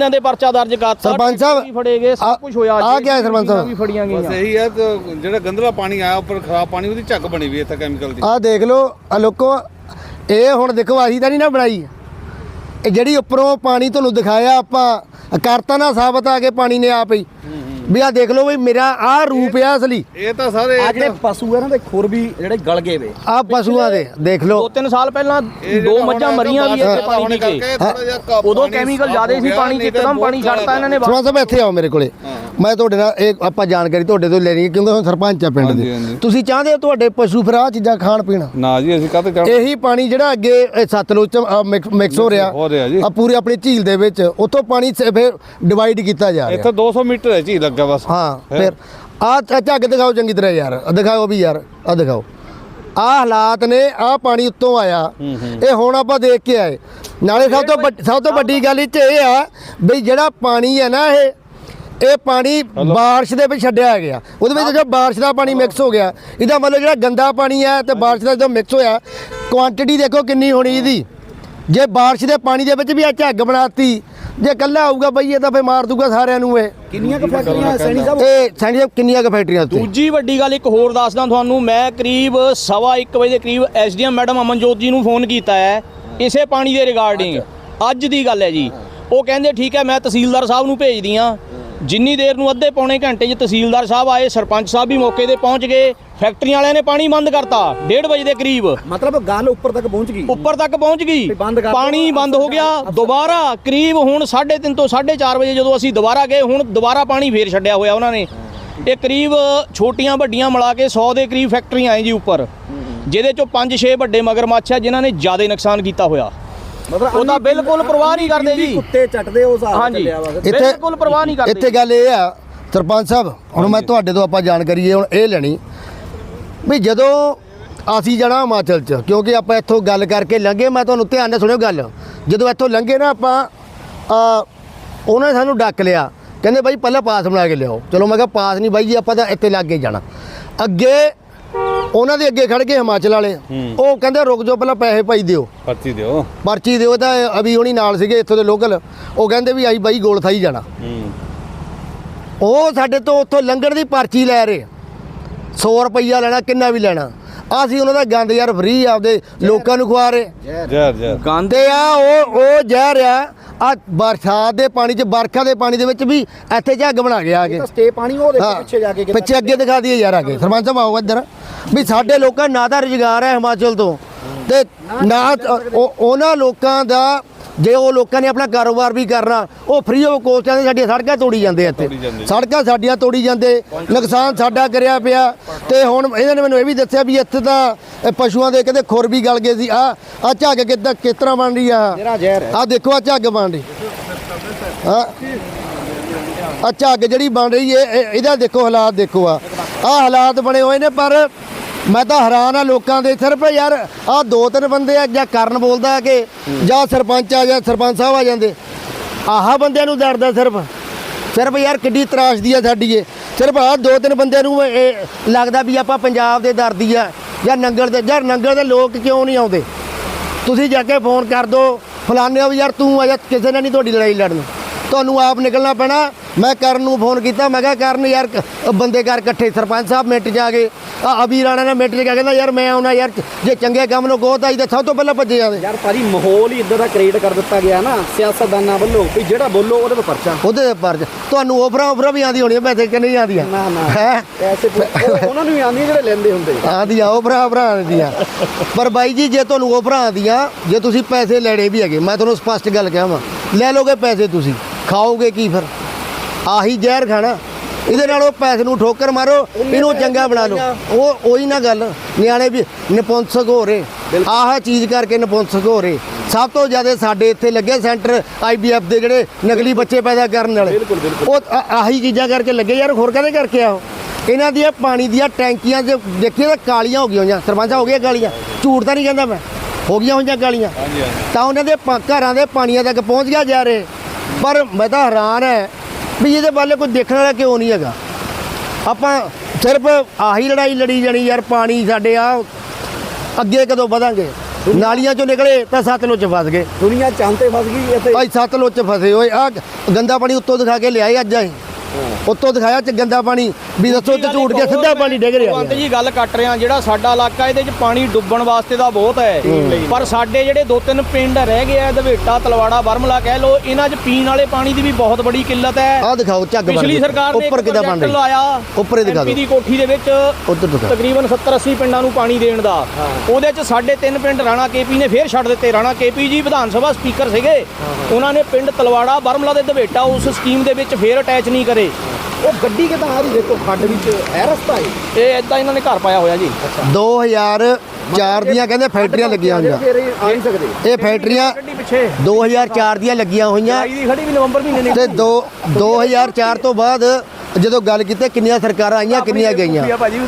ਇਹਨਾਂ ਦੇ ਪਰਚਾ ਦਰਜ ਕਰਤਾ ਸਰਪੰਚ ਸਾਹਿਬ, ਵੀ ਫੜੇ ਗਏ ਆ- ਸਭ ਕੁਝ ਹੋਇਆ ਆ ਕਿਆ ਹੈ ਸਰਪੰਚ ਸਾਹਿਬ? ਵੀ ਫੜੀਆਂ ਬਸ ਗਈਆਂ ਇਹੀ ਹੈ ਤੇ ਜਿਹੜਾ ਗੰਦਲਾ ਪਾਣੀ ਆਇਆ ਉੱਪਰ ਖਰਾਬ ਪਾਣੀ ਉਹਦੀ ਝੱਗ ਬਣੀ ਵੀ ਇੱਥੇ ਕੈਮੀਕਲ ਦੀ। ਆਹ ਦੇਖ ਲਓ ਆ ਲੋਕੋ ਇਹ ਹੁਣ ਦੇਖੋ ਅਸੀਂ ਤਾਂ ਨਹੀਂ ਨਾ ਬਣਾਈ। ਇਹ ਜਿਹੜੀ ਉੱਪਰੋਂ ਪਾਣੀ ਤੁਹਾਨੂੰ ਦਿਖਾਇਆ ਆਪਾਂ ਕਰਤਾ ਨਾ ਸਾਬਤ ਆ ਕੇ ਪਾਣੀ ਨੇ ਆਪ ਹੀ। ਵੀ ਆ ਦੇਖ ਲਓ ਵੀ ਮੇਰਾ ਆਹ ਰੂਪ ਆ ਅਸਲੀ। ਇਹ ਤਾਂ ਸਾਰੇ ਆ ਜਿਹੜੇ ਪਸ਼ੂ ਆ ਇਹਨਾਂ ਦੇ ਖੁਰ ਵੀ ਜਿਹੜੇ ਗਲ ਗਏ ਵੇ। ਆ ਪਸ਼ੂਆਂ ਦੇ ਦੇਖ ਲਓ। ਦੋ ਤਿੰਨ ਸਾਲ ਪਹਿਲਾਂ ਦੋ ਮੱਝਾਂ ਮਰੀਆਂ ਵੀ ਇੱਥੇ ਪਾਣੀ ਪੀ ਕੇ ਉਦੋਂ ਕੈਮੀਕਲ ਜ਼ਿਆਦੇ ਸੀ ਪਾਣੀ 'ਚ ਇੱਕਦਮ ਪਾਣੀ ਛੱਡਤਾ ਇਹਨਾਂ ਨੇ ਸਰਪੰਚ ਸਾਹਿਬ ਇੱਥੇ ਆਓ ਮੇਰੇ ਕੋਲੇ। ਮੈਂ ਤੁਹਾਡੇ ਨਾਲ ਇਹ ਆਪਾਂ ਜਾਣਕਾਰੀ ਤੁਹਾਡੇ ਤੋਂ ਲੈਣੀ ਹੈ ਕਿਉਂਕਿ ਹੁਣ ਸਰਪੰਚ ਆ ਪਿੰਡ ਦੇ। ਤੁਸੀਂ ਚਾਹੁੰਦੇ ਹੋ ਤੁਹਾਡੇ ਪਸ਼ੂ ਫਿਰ ਆਹ ਚੀਜ਼ਾਂ ਖਾਣ ਪੀਣ? ਨਾ ਜੀ ਅਸੀਂ ਕਾਹਤੇ ਕਰ ਇਹੀ ਪਾਣੀ ਜਿਹੜਾ ਅੱਗੇ ਇਹ ਸਤਲੁਜ ਮਿਕਸ ਹੋ ਰਿਹਾ। ਆ ਪੂਰੀ ਆਪਣੀ ਝੀਲ ਦੇ ਵਿੱਚ ਉੱਥੋਂ ਪਾਣੀ ਫਿਰ ਡਿਵਾਈਡ ਕੀਤਾ ਜਾ ਰਿਹਾ। ਇੱਥੇ 200 ਮੀਟਰ ਹੈ ਜੀ ਲੱਗਾ ਬਸ। ਹਾਂ ਫਿਰ ਆ ਝੱਗ ਦਿਖਾਓ ਚੰਗੀ ਤਰ੍ਹਾਂ ਯਾਰ ਆਹ ਦਿਖਾਓ ਵੀ ਯਾਰ ਆ ਦਿਖਾਓ। ਆ ਹਾਲਾਤ ਨੇ ਆ ਪਾਣੀ ਉੱਤੋਂ ਆਇਆ। ਇਹ ਹੁਣ ਆਪਾਂ ਦੇਖ ਕੇ ਆਏ। ਨਾਲੇ ਸਭ ਤੋਂ ਵੱਡ- ਸਭ ਤੋਂ ਵੱਡੀ ਗੱਲ ਇਹ 'ਚ ਇਹ ਆ ਵੀ ਜਿਹੜਾ ਪਾਣੀ ਹੈ ਨਾ ਇਹ ਇਹ ਪਾਣੀ ਬਾਰਿਸ਼ ਦੇ ਵਿੱਚ ਛੱਡਿਆ ਗਿਆ। ਉਹਦੇ ਵਿੱਚ ਜੋ ਬਾਰਿਸ਼ ਦਾ ਪਾਣੀ ਮਿਕਸ ਹੋ ਗਿਆ ਇਹਦਾ ਮਤਲਬ ਜਿਹੜਾ ਗੰਦਾ ਪਾਣੀ ਹੈ ਤੇ ਬਾਰਿਸ਼ ਦਾ ਜਦੋਂ ਮਿਕਸ ਹੋਇਆ ਕੁਆਂਟੀਟੀ ਦੇਖੋ ਕਿੰਨੀ ਹੋਣੀ ਇਹਦੀ। ਜੇ ਬਾਰਿਸ਼ ਦੇ ਪਾਣੀ ਦੇ ਵਿੱਚ ਵੀ ਆ ਝੱਗ ਬਣਾਤੀ ਜੇ ਕੱਲਾ ਆਊਗਾ ਬਈ ਇਹ ਤਾਂ ਫੇ ਮਾਰ ਦੂਗਾ ਸਾਰਿਆਂ ਨੂੰ ਇਹ। ਕਿੰਨੀਆਂ ਕੁ ਫੈਕਟਰੀਆਂ ਸੈਣੀ ਸਾਹਿਬ? ਇਹ ਸੈਣੀ ਸਾਹਿਬ ਕਿੰਨੀਆਂ ਕੁ ਫੈਕਟਰੀਆਂ ਉੱਤੇ ਦੂਜੀ ਵੱਡੀ ਗੱਲ ਇੱਕ ਹੋਰ ਦੱਸਦਾ ਤੁਹਾਨੂੰ ਮੈਂ ਕਰੀਬ ਸਵਾ ਇੱਕ ਵਜੇ ਦੇ ਕਰੀਬ ਐਸਡੀਐਮ ਮੈਡਮ ਅਮਨਜੋਤ ਜੀ ਨੂੰ ਫੋਨ ਕੀਤਾ ਹੈ ਇਸੇ ਪਾਣੀ ਦੇ ਰਿਗਾਰਡਿੰਗ। ਅੱਜ ਦੀ ਗੱਲ ਹੈ ਜੀ। ਉਹ ਕਹਿੰਦੇ ਠੀਕ ਹੈ ਮੈਂ ਤਹਿਸੀਲਦਾਰ ਸਾਹਿਬ ਨੂੰ ਭੇਜਦੀ ਆ ਜਿੰਨੀ ਦੇਰ ਨੂੰ ਅੱਧੇ ਪੌਣੇ ਘੰਟੇ 'ਚ ਤਹਿਸੀਲਦਾਰ ਸਾਹਿਬ ਆਏ ਸਰਪੰਚ ਸਾਹਿਬ ਵੀ ਮੌਕੇ ਤੇ ਪਹੁੰਚ ਗਏ। ਫੈਕਟਰੀਆਂ ਵਾਲਿਆਂ ਨੇ ਪਾਣੀ ਬੰਦ ਕਰਤਾ। 1:30 ਵਜੇ ਦੇ ਕਰੀਬ। ਮਤਲਬ ਗੱਲ ਉੱਪਰ ਤੱਕ ਪਹੁੰਚ ਗਈ। ਉੱਪਰ ਤੱਕ ਪਹੁੰਚ ਗਈ। ਪਾਣੀ ਬੰਦ ਹੋ ਗਿਆ। ਦੁਬਾਰਾ ਕਰੀਬ ਹੁਣ 3:30 ਤੋਂ 4:30 ਵਜੇ ਜਦੋਂ ਅਸੀਂ ਦੁਬਾਰਾ ਗਏ ਹੁਣ ਦੁਬਾਰਾ ਪਾਣੀ ਫੇਰ ਛੱਡਿਆ ਹੋਇਆ ਉਹਨਾਂ ਨੇ। ਇਹ ਕਰੀਬ ਛੋਟੀਆਂ ਵੱਡੀਆਂ ਮਿਲਾ ਕੇ 100 ਦੇ ਕਰੀਬ ਫੈਕਟਰੀਆਂ ਆਏ ਜੀ ਉੱਪਰ। ਜਿਹਦੇ ਚੋਂ 5-6 ਵੱਡੇ ਮਗਰਮੱਛ ਆ ਜਿਨ੍ਹਾਂ ਨੇ ਜ਼ਿਆਦਾ ਨੁਕਸਾਨ ਕੀਤਾ ਹੋਇਆ। ਮਤਲਬ ਉਹਦਾ ਬਿਲਕੁਲ ਪਰਵਾਹ ਨਹੀਂ ਕਰਦੇ ਜੀ। ਕੁੱਤੇ ਚੱਟਦੇ ਉਸ ਹਾਂਜੀ। ਚੱਲਿਆ ਵਾ। ਬਿਲਕੁਲ ਪਰਵਾਹ ਨਹੀਂ ਕਰਦੇ ਇੱਥੇ ਗੱਲ ਇਹ ਆ ਸਰਪੰਚ ਸਾਹਿਬ ਹੁਣ ਮੈਂ ਤੁਹਾਡੇ ਤੋਂ ਆਪਾਂ ਜਾਣਕਾਰੀ ਇਹ ਹੁਣ ਇਹ ਲੈਣੀ। ਵੀ ਜਦੋਂ ਅਸੀਂ ਜਾਣਾ ਹਿਮਾਚਲ ਚ ਕਿਉਂਕਿ ਆਪਾਂ ਇੱਥੋਂ ਗੱਲ ਕਰਕੇ ਲੰਘੇ ਮੈਂ ਤੁਹਾਨੂੰ ਧਿਆਨ ਨਾਲ ਸੁਣਿਓ ਗੱਲ। ਜਦੋਂ ਇੱਥੋਂ ਲੰਘੇ ਨਾ ਆਪਾਂ ਆ ਉਹਨਾਂ ਨੇ ਸਾਨੂੰ ਡੱਕ ਲਿਆ। ਕਹਿੰਦੇ ਬਾਈ ਪਹਿਲਾਂ ਪਾਸ ਬਣਾ ਕੇ ਲਿਆਓ। ਚਲੋ ਮੈਂ ਕਿਹਾ ਪਾਸ ਨਹੀਂ ਬਾਈ ਜੀ ਆਪਾਂ ਤਾਂ ਇੱਥੇ ਲੱਗ ਕੇ ਜਾਣਾ। ਅੱਗੇ ਉਹਨਾਂ ਦੇ ਅੱਗੇ ਖੜ ਗਏ ਹਿਮਾਚਲ ਵਾਲੇ। ਉਹ ਕਹਿੰਦੇ ਰੁਕ ਜਾਓ ਪਹਿਲਾਂ ਪੈਸੇ ਭਾਈ ਦਿਓ। ਪਰਚੀ ਦਿਓ। ਪਰਚੀ ਦਿਓ ਤਾਂ ਅਭੀ ਹੁਣੀ ਨਾਲ ਸੀਗੇ ਇੱਥੋਂ ਦੇ ਲੋਕਲ। ਉਹ ਕਹਿੰਦੇ ਵੀ ਆਈ ਬਾਈ ਗੋਲ ਥਾਈ ਜਾਣਾ। ਉਹ ਸਾਡੇ ਤੋਂ ਉੱਥੋਂ ਲੰਘਣ ਦੀ ਪਰਚੀ ਲੈ ਰਹੇ। 100 ਰੁਪਈਆ ਲੈਣਾ ਕਿੰਨਾ ਵੀ ਲੈਣਾ। ਅਸੀਂ ਉਹਨਾਂ ਦਾ ਗੰਦ ਯਾਰ ਫ੍ਰੀ ਆਪਦੇ ਲੋਕਾਂ ਨੂੰ ਖਵਾ ਰਹੇ। ਜ਼ਹਿਰ। ਜ਼ਹਿਰ ਗੰਦ ਆ ਉਹ ਉਹ ਜ਼ਹਿਰ ਆ। ਆ ਬਰਸਾਤ ਦੇ ਪਾਣੀ 'ਚ ਬਰਖਾ ਦੇ ਪਾਣੀ ਦੇ ਵਿੱਚ ਵੀ ਇੱਥੇ ਝੱਗ ਬਣਾ ਗਿਆ ਆ ਕੇ ਸਟੇ ਪਾਣੀ ਉਹ ਦੇਖੋ ਪਿੱਛੇ ਜਾ ਕੇ ਪਿੱਛੇ ਅੱਗੇ ਦਿਖਾ ਦਈਏ ਯਾਰ ਆ ਕੇ ਸਰਪੰਚ ਸਾਹਿਬ ਆਓ ਇੱਧਰ। ਵੀ ਸਾਡੇ ਲੋਕਾਂ ਨਾ ਤਾਂ ਰੁਜ਼ਗਾਰ ਹੈ ਹਿਮਾਚਲ ਤੋਂ। ਤੇ ਨਾ। ਉਹ- ਉਹਨਾਂ ਲੋਕਾਂ ਦਾ ਜੇ ਉਹ ਲੋਕਾਂ ਨੇ ਆਪਣਾ ਕਾਰੋਬਾਰ ਵੀ ਕਰਨਾ ਉਹ ਫ੍ਰੀ ਆਫ ਕੋਸਟ ਆਂਦੇ ਸਾਡੀਆਂ ਸੜਕਾਂ ਤੋੜੀ ਜਾਂਦੇ ਇੱਥੇ। ਸੜਕਾਂ ਸਾਡੀਆਂ ਤੋੜੀ ਜਾਂਦੇ ਨੁਕਸਾਨ ਸਾਡਾ ਕਰਿਆ ਪਿਆ। ਤੇ ਹੁਣ ਇਹਨਾਂ ਨੇ ਮੈਨੂੰ ਇਹ ਵੀ ਦੱਸਿਆ ਵੀ ਇੱਥੇ ਤਾਂ ਪਸ਼ੂਆਂ ਦੇ ਕਹਿੰਦੇ ਖੁਰ ਵੀ ਗਲ ਗਏ ਸੀ। ਆ ਆ ਝੱਗ ਕਿੱਦਾਂ ਕਿਸ ਤਰ੍ਹਾਂ ਬਣ ਰਹੀ ਆ? ਹੈ। ਆ ਦੇਖੋ ਆ ਝੱਗ ਬਣ ਰਹੀ। ਆ ਆ ਝੱਗ ਜਿਹੜੀ ਬਣ ਰਹੀ ਹੈ ਇਹ- ਇਹਦਾ ਦੇਖੋ ਹਾਲਾਤ ਦੇਖੋ ਆ। ਆ ਹਾਲਾਤ ਬਣੇ ਹੋਏ ਨੇ ਪਰ ਮੈਂ ਤਾਂ ਹੈਰਾਨ ਆ ਲੋਕਾਂ ਦੇ, ਸਿਰਫ ਯਾਰ ਆ ਦੋ ਤਿੰਨ ਬੰਦੇ ਆ ਜਾਂ ਕਰਨ ਬੋਲਦਾ ਕਿ ਜਾਂ ਸਰਪੰਚ ਆ ਜਾਂ ਸਰਪੰਚ ਸਾਹਿਬ ਆ ਜਾਂਦੇ। ਆਹਾ ਬੰਦਿਆਂ ਨੂੰ ਡਰਦਾ ਸਿਰਫ। ਸਿਰਫ ਯਾਰ ਕਿੱਡੀ ਤਰਾਸ਼ਦੀ ਆ ਸਾਡੀ ਇਹ। ਸਿਰਫ ਆ ਦੋ ਤਿੰਨ ਬੰਦਿਆਂ ਨੂੰ ਇਹ ਲੱਗਦਾ ਵੀ ਆਪਾਂ ਪੰਜਾਬ ਦੇ ਦਰਦੀ ਆ ਜਾਂ ਨੰਗਲ ਦੇ ਜਾਂ ਨੰਗਲ ਦੇ ਲੋਕ ਕਿਉਂ ਨਹੀਂ ਆਉਂਦੇ? ਤੁਸੀਂ ਜਾ ਕੇ ਫੋਨ ਕਰ ਦਿਓ ਫਲਾਣੇ ਵੀ ਯਾਰ ਤੂੰ ਆ ਜਾ ਕਿਸੇ ਨਾਲ ਨਹੀਂ ਤੁਹਾਡੀ ਲੜਾਈ ਲੜਨੀ। ਤੁਹਾਨੂੰ ਆਪ ਨਿਕਲਣਾ ਪੈਣਾ। ਮੈਂ ਕਰਨ ਨੂੰ ਫੋਨ ਕੀਤਾ। ਮੈਂ ਕਿਹਾ ਕਰਨ ਯਾਰ ਬੰਦੇ ਕਰ ਇਕੱਠੇ ਸਰਪੰਚ ਸਾਹਿਬ ਮਿੰਟ ਜਾ ਕੇ ਆ ਅਬੀ ਰਾਣਾ ਨੇ ਮਿੰਟ ਕਿਹਾ ਕਹਿੰਦਾ ਯਾਰ ਮੈਂ ਆਉਣਾ ਯਾਰ ਜੇ ਚੰਗੇ ਕੰਮ ਨੂੰ ਕਹੋ ਤਾਂ ਇਹਦਾ ਸਭ ਤੋਂ ਪਹਿਲਾਂ ਭੱਜੇ ਜਾਂਦੇ ਯਾਰ ਭਾਜੀ ਮਾਹੌਲ ਹੀ ਇਦਾਂ ਦਾ ਕ੍ਰੀਏਟ ਕਰ ਦਿੱਤਾ ਗਿਆ ਨਾ ਸਿਆਸਤਦਾਨਾਂ ਵੱਲੋਂ। ਵੀ ਜਿਹੜਾ ਬੋਲੋ ਉਹਦੇ ਤੇ ਪਰਚਾ। ਉਹਦੇ ਪਰ ਤੁਹਾਨੂੰ ਆਫਰਾਂ ਆਫਰਾਂ ਵੀ ਆਉਂਦੀ ਹੋਣੀਆਂ ਪੈਸੇ ਕਿ ਨਹੀਂ ਆਉਂਦੀਆਂ? ਨਾ ਨਾ ਹੈ? ਐਸੇ ਉਹ- ਉਹਨਾਂ ਨੂੰ ਵੀ ਆਉਂਦੀਆਂ ਜਿਹੜੇ ਲੈਂਦੇ ਹੁੰਦੇ। ਆਉਂਦੀਆਂ ਆਫਰਾਂ ਆਫਰਾਂ ਆਉਂਦੀਆਂ। ਪਰ ਬਾਈ ਜੀ ਜੇ ਤੁਹਾਨੂੰ ਆਫਰਾਂ ਆਉਂਦੀਆਂ ਜੇ ਤੁਸੀਂ ਪੈਸੇ ਲੈਣੇ ਵੀ ਹੈਗੇ ਮੈਂ ਤੁਹਾਨੂੰ ਸਪਸ਼ਟ ਗੱਲ ਕਹਾਂ ਲੈ ਲੋਗੇ ਪੈਸੇ ਤੁਸੀਂ। ਖਾਓਗੇ ਕੀ ਫਿਰ? ਆਹੀ ਜ਼ਹਿਰ ਖਾਣਾ। ਇਹਦੇ ਨਾਲ ਉਹ ਪੈਸੇ ਨੂੰ ਠੋਕਰ ਮਾਰੋ ਇਹਨੂੰ ਚੰਗਾ ਬਣਾ ਲਓ। ਉਹ ਉਹੀ ਨਾ ਗੱਲ ਨਿਆਣੇ ਵੀ ਨਪੁੰਸਕ ਹੋ ਰਹੇ। ਆਹ ਚੀਜ਼ ਕਰਕੇ ਨਪੁੰਸਕ ਹੋ ਰਹੇ। ਸਭ ਤੋਂ ਜ਼ਿਆਦਾ ਸਾਡੇ ਇੱਥੇ ਲੱਗੇ ਸੈਂਟਰ ਆਈਬੀਐਫ ਦੇ ਜਿਹੜੇ ਨਕਲੀ ਬੱਚੇ ਪੈਦਾ ਕਰਨ ਵਾਲੇ। ਉਹ ਆਹੀ ਚੀਜ਼ਾਂ ਕਰਕੇ ਲੱਗੇ ਯਾਰ ਹੋਰ ਕਦੇ ਕਰਕੇ ਆ ਉਹ? ਇਹਨਾਂ ਦੀਆਂ ਪਾਣੀ ਦੀਆਂ ਟੈਂਕੀਆਂ 'ਚ ਦੇਖੀਏ ਤਾਂ ਕਾਲੀਆਂ ਹੋ ਗਈਆਂ ਹੋਈਆਂ। ਸਰਪੰਚਾ ਹੋ ਗਈਆਂ ਕਾਲੀਆਂ। ਝੂਠ ਤਾਂ ਨਹੀਂ ਕਹਿੰਦਾ ਮੈਂ। ਹੋ ਗਈਆਂ ਹੋਈਆਂ ਕਾਲੀਆਂ। ਤਾਂ ਉਹਨਾਂ ਦੇ ਘਰਾਂ ਦੇ ਪਾਣੀਆਂ ਤੱਕ ਪਹੁੰਚ ਗਿਆ ਜਾ ਰਹੇ। ਪਰ ਮੈਂ ਤਾਂ ਹੈਰਾਨ ਹੈ ਵੀ ਇਹਦੇ ਬਾਰੇ ਕੋਈ ਦੇਖਣ ਵਾਲਾ ਕਿਉਂ ਨਹੀਂ ਹੈਗਾ। ਆਪਾਂ ਸਿਰਫ ਆਹੀ ਲੜਾਈ ਲੜੀ ਜਾਣੀ ਯਾਰ ਪਾਣੀ ਸਾਡੇ ਆ ਅੱਗੇ ਕਦੋਂ ਵਧਾਂਗੇ? ਨਾਲੀਆਂ ਚੋਂ ਨਿਕਲੇ ਤਾਂ ਸਤਲੁਜ 'ਚ ਫਸ ਗਏ। ਦੁਨੀਆ ਚੰਦ ਤੇ ਫਸ ਗਈ ਇੱਥੇ ਭਾਈ ਸਤਲੁਜ 'ਚ ਫਸੇ ਹੋਏ ਆ ਗੰਦਾ ਪਾਣੀ ਉੱਤੋਂ ਦਿਖਾ ਕੇ ਲਿਆਏ ਅੱਜ ਅਸੀਂ। ਉੱਤੋਂ ਦਿਖਾਇਆ ਚ ਗੰਦਾ ਪਾਣੀ ਵੀ ਦੱਸੋ ਤੇ ਝੂਟ ਕੇ ਸਿੱਧਾ ਪਾਣੀ ਡਿੱਗ ਰਿਹਾ। ਭਗਵੰਤ ਜੀ ਗੱਲ ਕੱਟ ਰਿਹਾ ਜਿਹੜਾ ਸਾਡਾ ਇਲਾਕਾ ਇਹਦੇ 'ਚ ਪਾਣੀ ਡੁੱਬਣ ਵਾਸਤੇ ਦਾ ਬਹੁਤ ਹੈ। ਪਰ ਸਾਡੇ ਜਿਹੜੇ ਦੋ ਤਿੰਨ ਪਿੰਡ ਰਹਿ ਗਏ ਆ ਦਵੇਟਾ ਤਲਵਾੜਾ ਬਰਮਲਾ ਕਹਿ ਲੋ ਇਹਨਾਂ 'ਚ ਪੀਣ ਵਾਲੇ ਪਾਣੀ ਦੀ ਵੀ ਬਹੁਤ ਬੜੀ ਕਿੱਲਤ ਹੈ। ਆਹ ਦਿਖਾਓ ਝੱਗ ਬਣ ਪਿਛਲੀ। ਸਰਕਾਰ ਨੇ ਉੱਪਰ ਕਿੱਦਾਂ ਬਣ ਰਹੀ ਲਾਇਆ ਉੱਪਰ ਹੀ ਦਿਖਾ ਦਿਓ। ਦੀ ਕੋਠੀ ਦੇ ਵਿੱਚ ਤਕਰੀਬਨ 70 80 ਪਿੰਡਾਂ ਨੂੰ ਪਾਣੀ ਦੇਣ ਦਾ। ਉਹਦੇ 'ਚ ਸਾਡੇ ਤਿੰਨ ਪਿੰਡ ਰਾਣਾ ਕੇਪੀ ਨੇ ਫੇਰ ਛੱਡ ਦਿੱਤੇ। ਰਾਣਾ ਕੇਪੀ ਜੀ ਵਿਧਾਨ ਸਭਾ ਸਪੀਕਰ ਸੀਗੇ। ਉਹਨਾਂ ਨੇ ਪਿੰਡ ਤਲਵਾੜਾ ਬਰਮਲਾ ਦੇ ਦਵੇਟਾ ਉਸ ਸਕੀਮ ਦੇ ਵਿੱਚ ਫੇਰ ਅਟੈਚ ਨਹੀਂ ਕਰੇ। ਉਹ ਗੱਡੀ ਕਿਦਾਂ ਆ ਰਹੀ? ਦੇਖੋ ਖੱਡ ਵਿੱਚ ਇਹ ਰਸਤਾ ਹੈ। ਇਹ ਇਦਾਂ ਇਹਨਾਂ ਨੇ ਘਰ ਪਾਇਆ ਹੋਇਆ ਜੀ। 2004 ਦੀਆਂ ਕਹਿੰਦੇ ਫੈਕਟਰੀਆਂ ਲੱਗੀਆਂ ਹੋਈਆਂ। ਫਿਰ ਇਹ ਆ ਨਹੀਂ ਸਕਦੇ। ਇਹ ਫੈਕਟਰੀਆਂ ਗੱਡੀ ਪਿੱਛੇ। 2004 ਦੀਆਂ ਲੱਗੀਆਂ ਹੋਈਆਂ। ਆਈ ਦੀ ਖੜੀ ਵੀ ਨਵੰਬਰ ਮਹੀਨੇ ਨੇ। ਤੇ ਦੋ 2004 ਤੋਂ ਬਾਅਦ ਜਦੋਂ ਗੱਲ ਕੀਤੀ ਕਿੰਨੀਆਂ ਸਰਕਾਰਾਂ ਆਈਆਂ ਕਿੰਨੀਆਂ ਗਈਆਂ।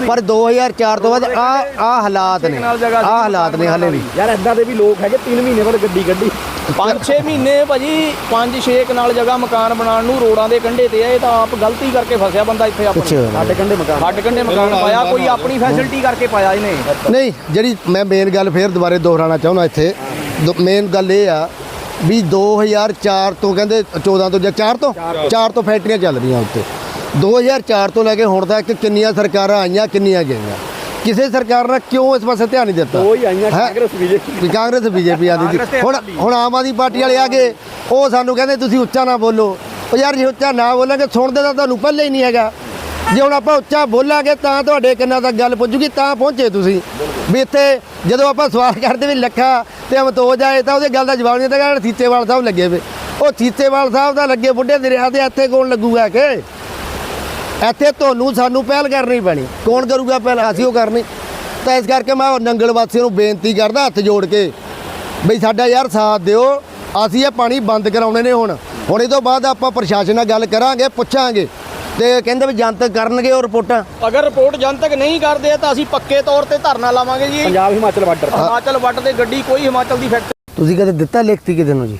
ਪਰ 2004 ਤੋਂ ਬਾਅਦ ਆ ਆ ਹਾਲਾਤ ਨੇ। ਆ ਹਾਲਾਤ ਨੇ ਹਲੇ ਵੀ। ਯਾਰ ਐਦਾਂ ਦੇ ਵੀ ਲੋਕ ਹੈਗੇ 3 ਮਹੀਨੇ ਬਾਅਦ ਗੱਡੀ ਗੱਡੀ 5-6 ਮਹੀਨੇ ਭਾਜੀ 5-6 ਕਨਾਲ ਜਗ੍ਹਾ ਮਕਾਨ ਬਣਾਉਣ ਨੂੰ ਰੋਡਾਂ ਦੇ ਕੰਢੇ ਤੇ ਆ ਇਹ ਤਾਂ ਆਪ ਗਲਤੀ ਕਰਕੇ ਫਸਿਆ ਬੰਦਾ ਇੱਥੇ ਆਪਣੀ। ਸਾਡੇ ਕੰਡੇ ਮਕਾਨ। ਹੱਡ ਕੰਢੇ ਮਕਾਨ ਪਾਇਆ ਕੋਈ ਆਪਣੀ ਫੈਸਿਲਿਟੀ ਕਰਕੇ ਪਾਇਆ ਇਹਨੇ। ਨਹੀਂ ਜਿਹੜੀ ਮੈਂ ਮੇਨ ਗੱਲ ਫੇਰ ਦੁਬਾਰੇ ਦੁਹਰਾਉਣਾ ਚਾਹੁੰਦਾ ਇੱਥੇ। ਮੇਨ ਗੱਲ ਇਹ ਆ ਵੀ 2004 ਤੋਂ ਕਹਿੰਦੇ 14 ਤੋਂ ਜਾਂ 4 ਤੋਂ? 4 ਤੋਂ। ਫੈਕਟਰੀਆਂ ਚੱਲ ਰਹੀਆਂ ਉੱਤੇ 2004 ਤੋਂ ਲੈ ਕੇ ਹੁਣ ਤੱਕ ਕਿੰਨੀਆਂ ਸਰਕਾਰਾਂ ਆਈਆਂ ਕਿੰਨੀਆਂ ਗਈਆਂ? ਕਿਸੇ ਸਰਕਾਰ ਨੇ ਕਿਉਂ ਇਸ ਪਾਸੇ ਧਿਆਨ ਨਹੀਂ ਦਿੱਤਾ? ਉਹ ਹੀ? ਆਈਆਂ? ਕਾਂਗਰਸ ਬੀਜੇਪੀ। ਕਾਂਗਰਸ ਬੀਜੇਪੀ ਆਦੀ ਤੇ ਹੁਣ। ਹੁਣ ਆਮ ਆਦਮੀ ਪਾਰਟੀ ਵਾਲੇ ਆ ਗਏ। ਉਹ ਸਾਨੂੰ ਕਹਿੰਦੇ ਤੁਸੀਂ ਉੱਚਾ ਨਾ ਬੋਲੋ। ਉਹ ਯਾਰ ਜੇ ਉੱਚਾ ਨਾ ਬੋਲਾਂਗੇ ਸੁਣਦੇ ਤਾਂ ਤੁਹਾਨੂੰ ਪਹਿਲੇ ਹੀ ਨਹੀਂ ਹੈਗਾ। ਜੇ ਹੁਣ ਆਪਾਂ ਉੱਚਾ ਬੋਲਾਂਗੇ ਤਾਂ ਤੁਹਾਡੇ ਕੰਨਾਂ ਤੱਕ ਗੱਲ ਪਹੁੰਚੂਗੀ ਤਾਂ ਪਹੁੰਚੇ ਤੁਸੀਂ। ਵੀ ਇੱਥੇ ਜਦੋਂ ਆਪਾਂ ਸਵਾਲ ਕਰਦੇ ਵੀ ਲੱਖਾ ਤੇ ਅਮਤੋਜ ਜਾਏ ਤਾਂ ਉਹਦੇ ਗੱਲ ਦਾ ਜਵਾਬ ਨਹੀਂ ਦਿੱਤਾ ਕਿ ਸੀਚੇਵਾਲ ਸਾਹਿਬ ਲੱਗੇ ਵੇ। ਉਹ ਸੀਚੇਵਾਲ ਸਾਹਿਬ ਦਾ ਲੱਗੇ ਬੁੱਢੇ ਦਰਿਆ ਤੇ ਇੱਥੇ ਕੌਣ ਲੱਗੂਗਾ ਕਿ? ਇੱਥੇ ਤੁਹਾਨੂੰ ਸਾਨੂੰ ਪਹਿਲ ਕਰਨੀ ਪੈਣੀ। ਕੌਣ ਕਰੂਗਾ ਪਹਿਲ? ਅਸੀਂ ਉਹ ਕਰਨੀ। ਤਾਂ ਇਸ ਕਰਕੇ ਮੈਂ ਨੰਗਲ ਵਾਸੀਆਂ ਨੂੰ ਬੇਨਤੀ ਕਰਦਾ ਹੱਥ ਜੋੜ ਕੇ ਬਈ ਸਾਡਾ ਯਾਰ ਸਾਥ ਦਿਓ। ਅਸੀਂ ਇਹ ਪਾਣੀ ਬੰਦ ਕਰਾਉਣੇ ਨੇ ਹੁਣ। ਹੁਣ ਇਹ ਤੋਂ ਬਾਅਦ ਆਪਾਂ ਪ੍ਰਸ਼ਾਸਨ ਨਾਲ ਗੱਲ ਕਰਾਂਗੇ ਪੁੱਛਾਂਗੇ। ਤੇ ਕਹਿੰਦੇ ਵੀ ਜਨਤਕ ਕਰਨਗੇ ਉਹ ਰਿਪੋਰਟਾਂ। ਅਗਰ ਰਿਪੋਰਟ ਜਨਤਕ ਨਹੀਂ ਕਰਦੇ ਤਾਂ ਅਸੀਂ ਪੱਕੇ ਤੌਰ ਤੇ ਧਰਨਾ ਲਾਵਾਂਗੇ ਜੀ। ਪੰਜਾਬ ਹਿਮਾਚਲ ਬਾਰਡਰ ਹਿਮਾਚਲ ਵੱਟ ਦੇ ਗੱਡੀ ਕੋਈ ਹਿਮਾਚਲ ਦੀ ਫੈਕਟਰੀ ਤੁਸੀਂ ਕਦੇ ਦਿੱਤਾ ਲਿਖਤੀ ਕਿਤੇ ਨੂੰ ਜੀ?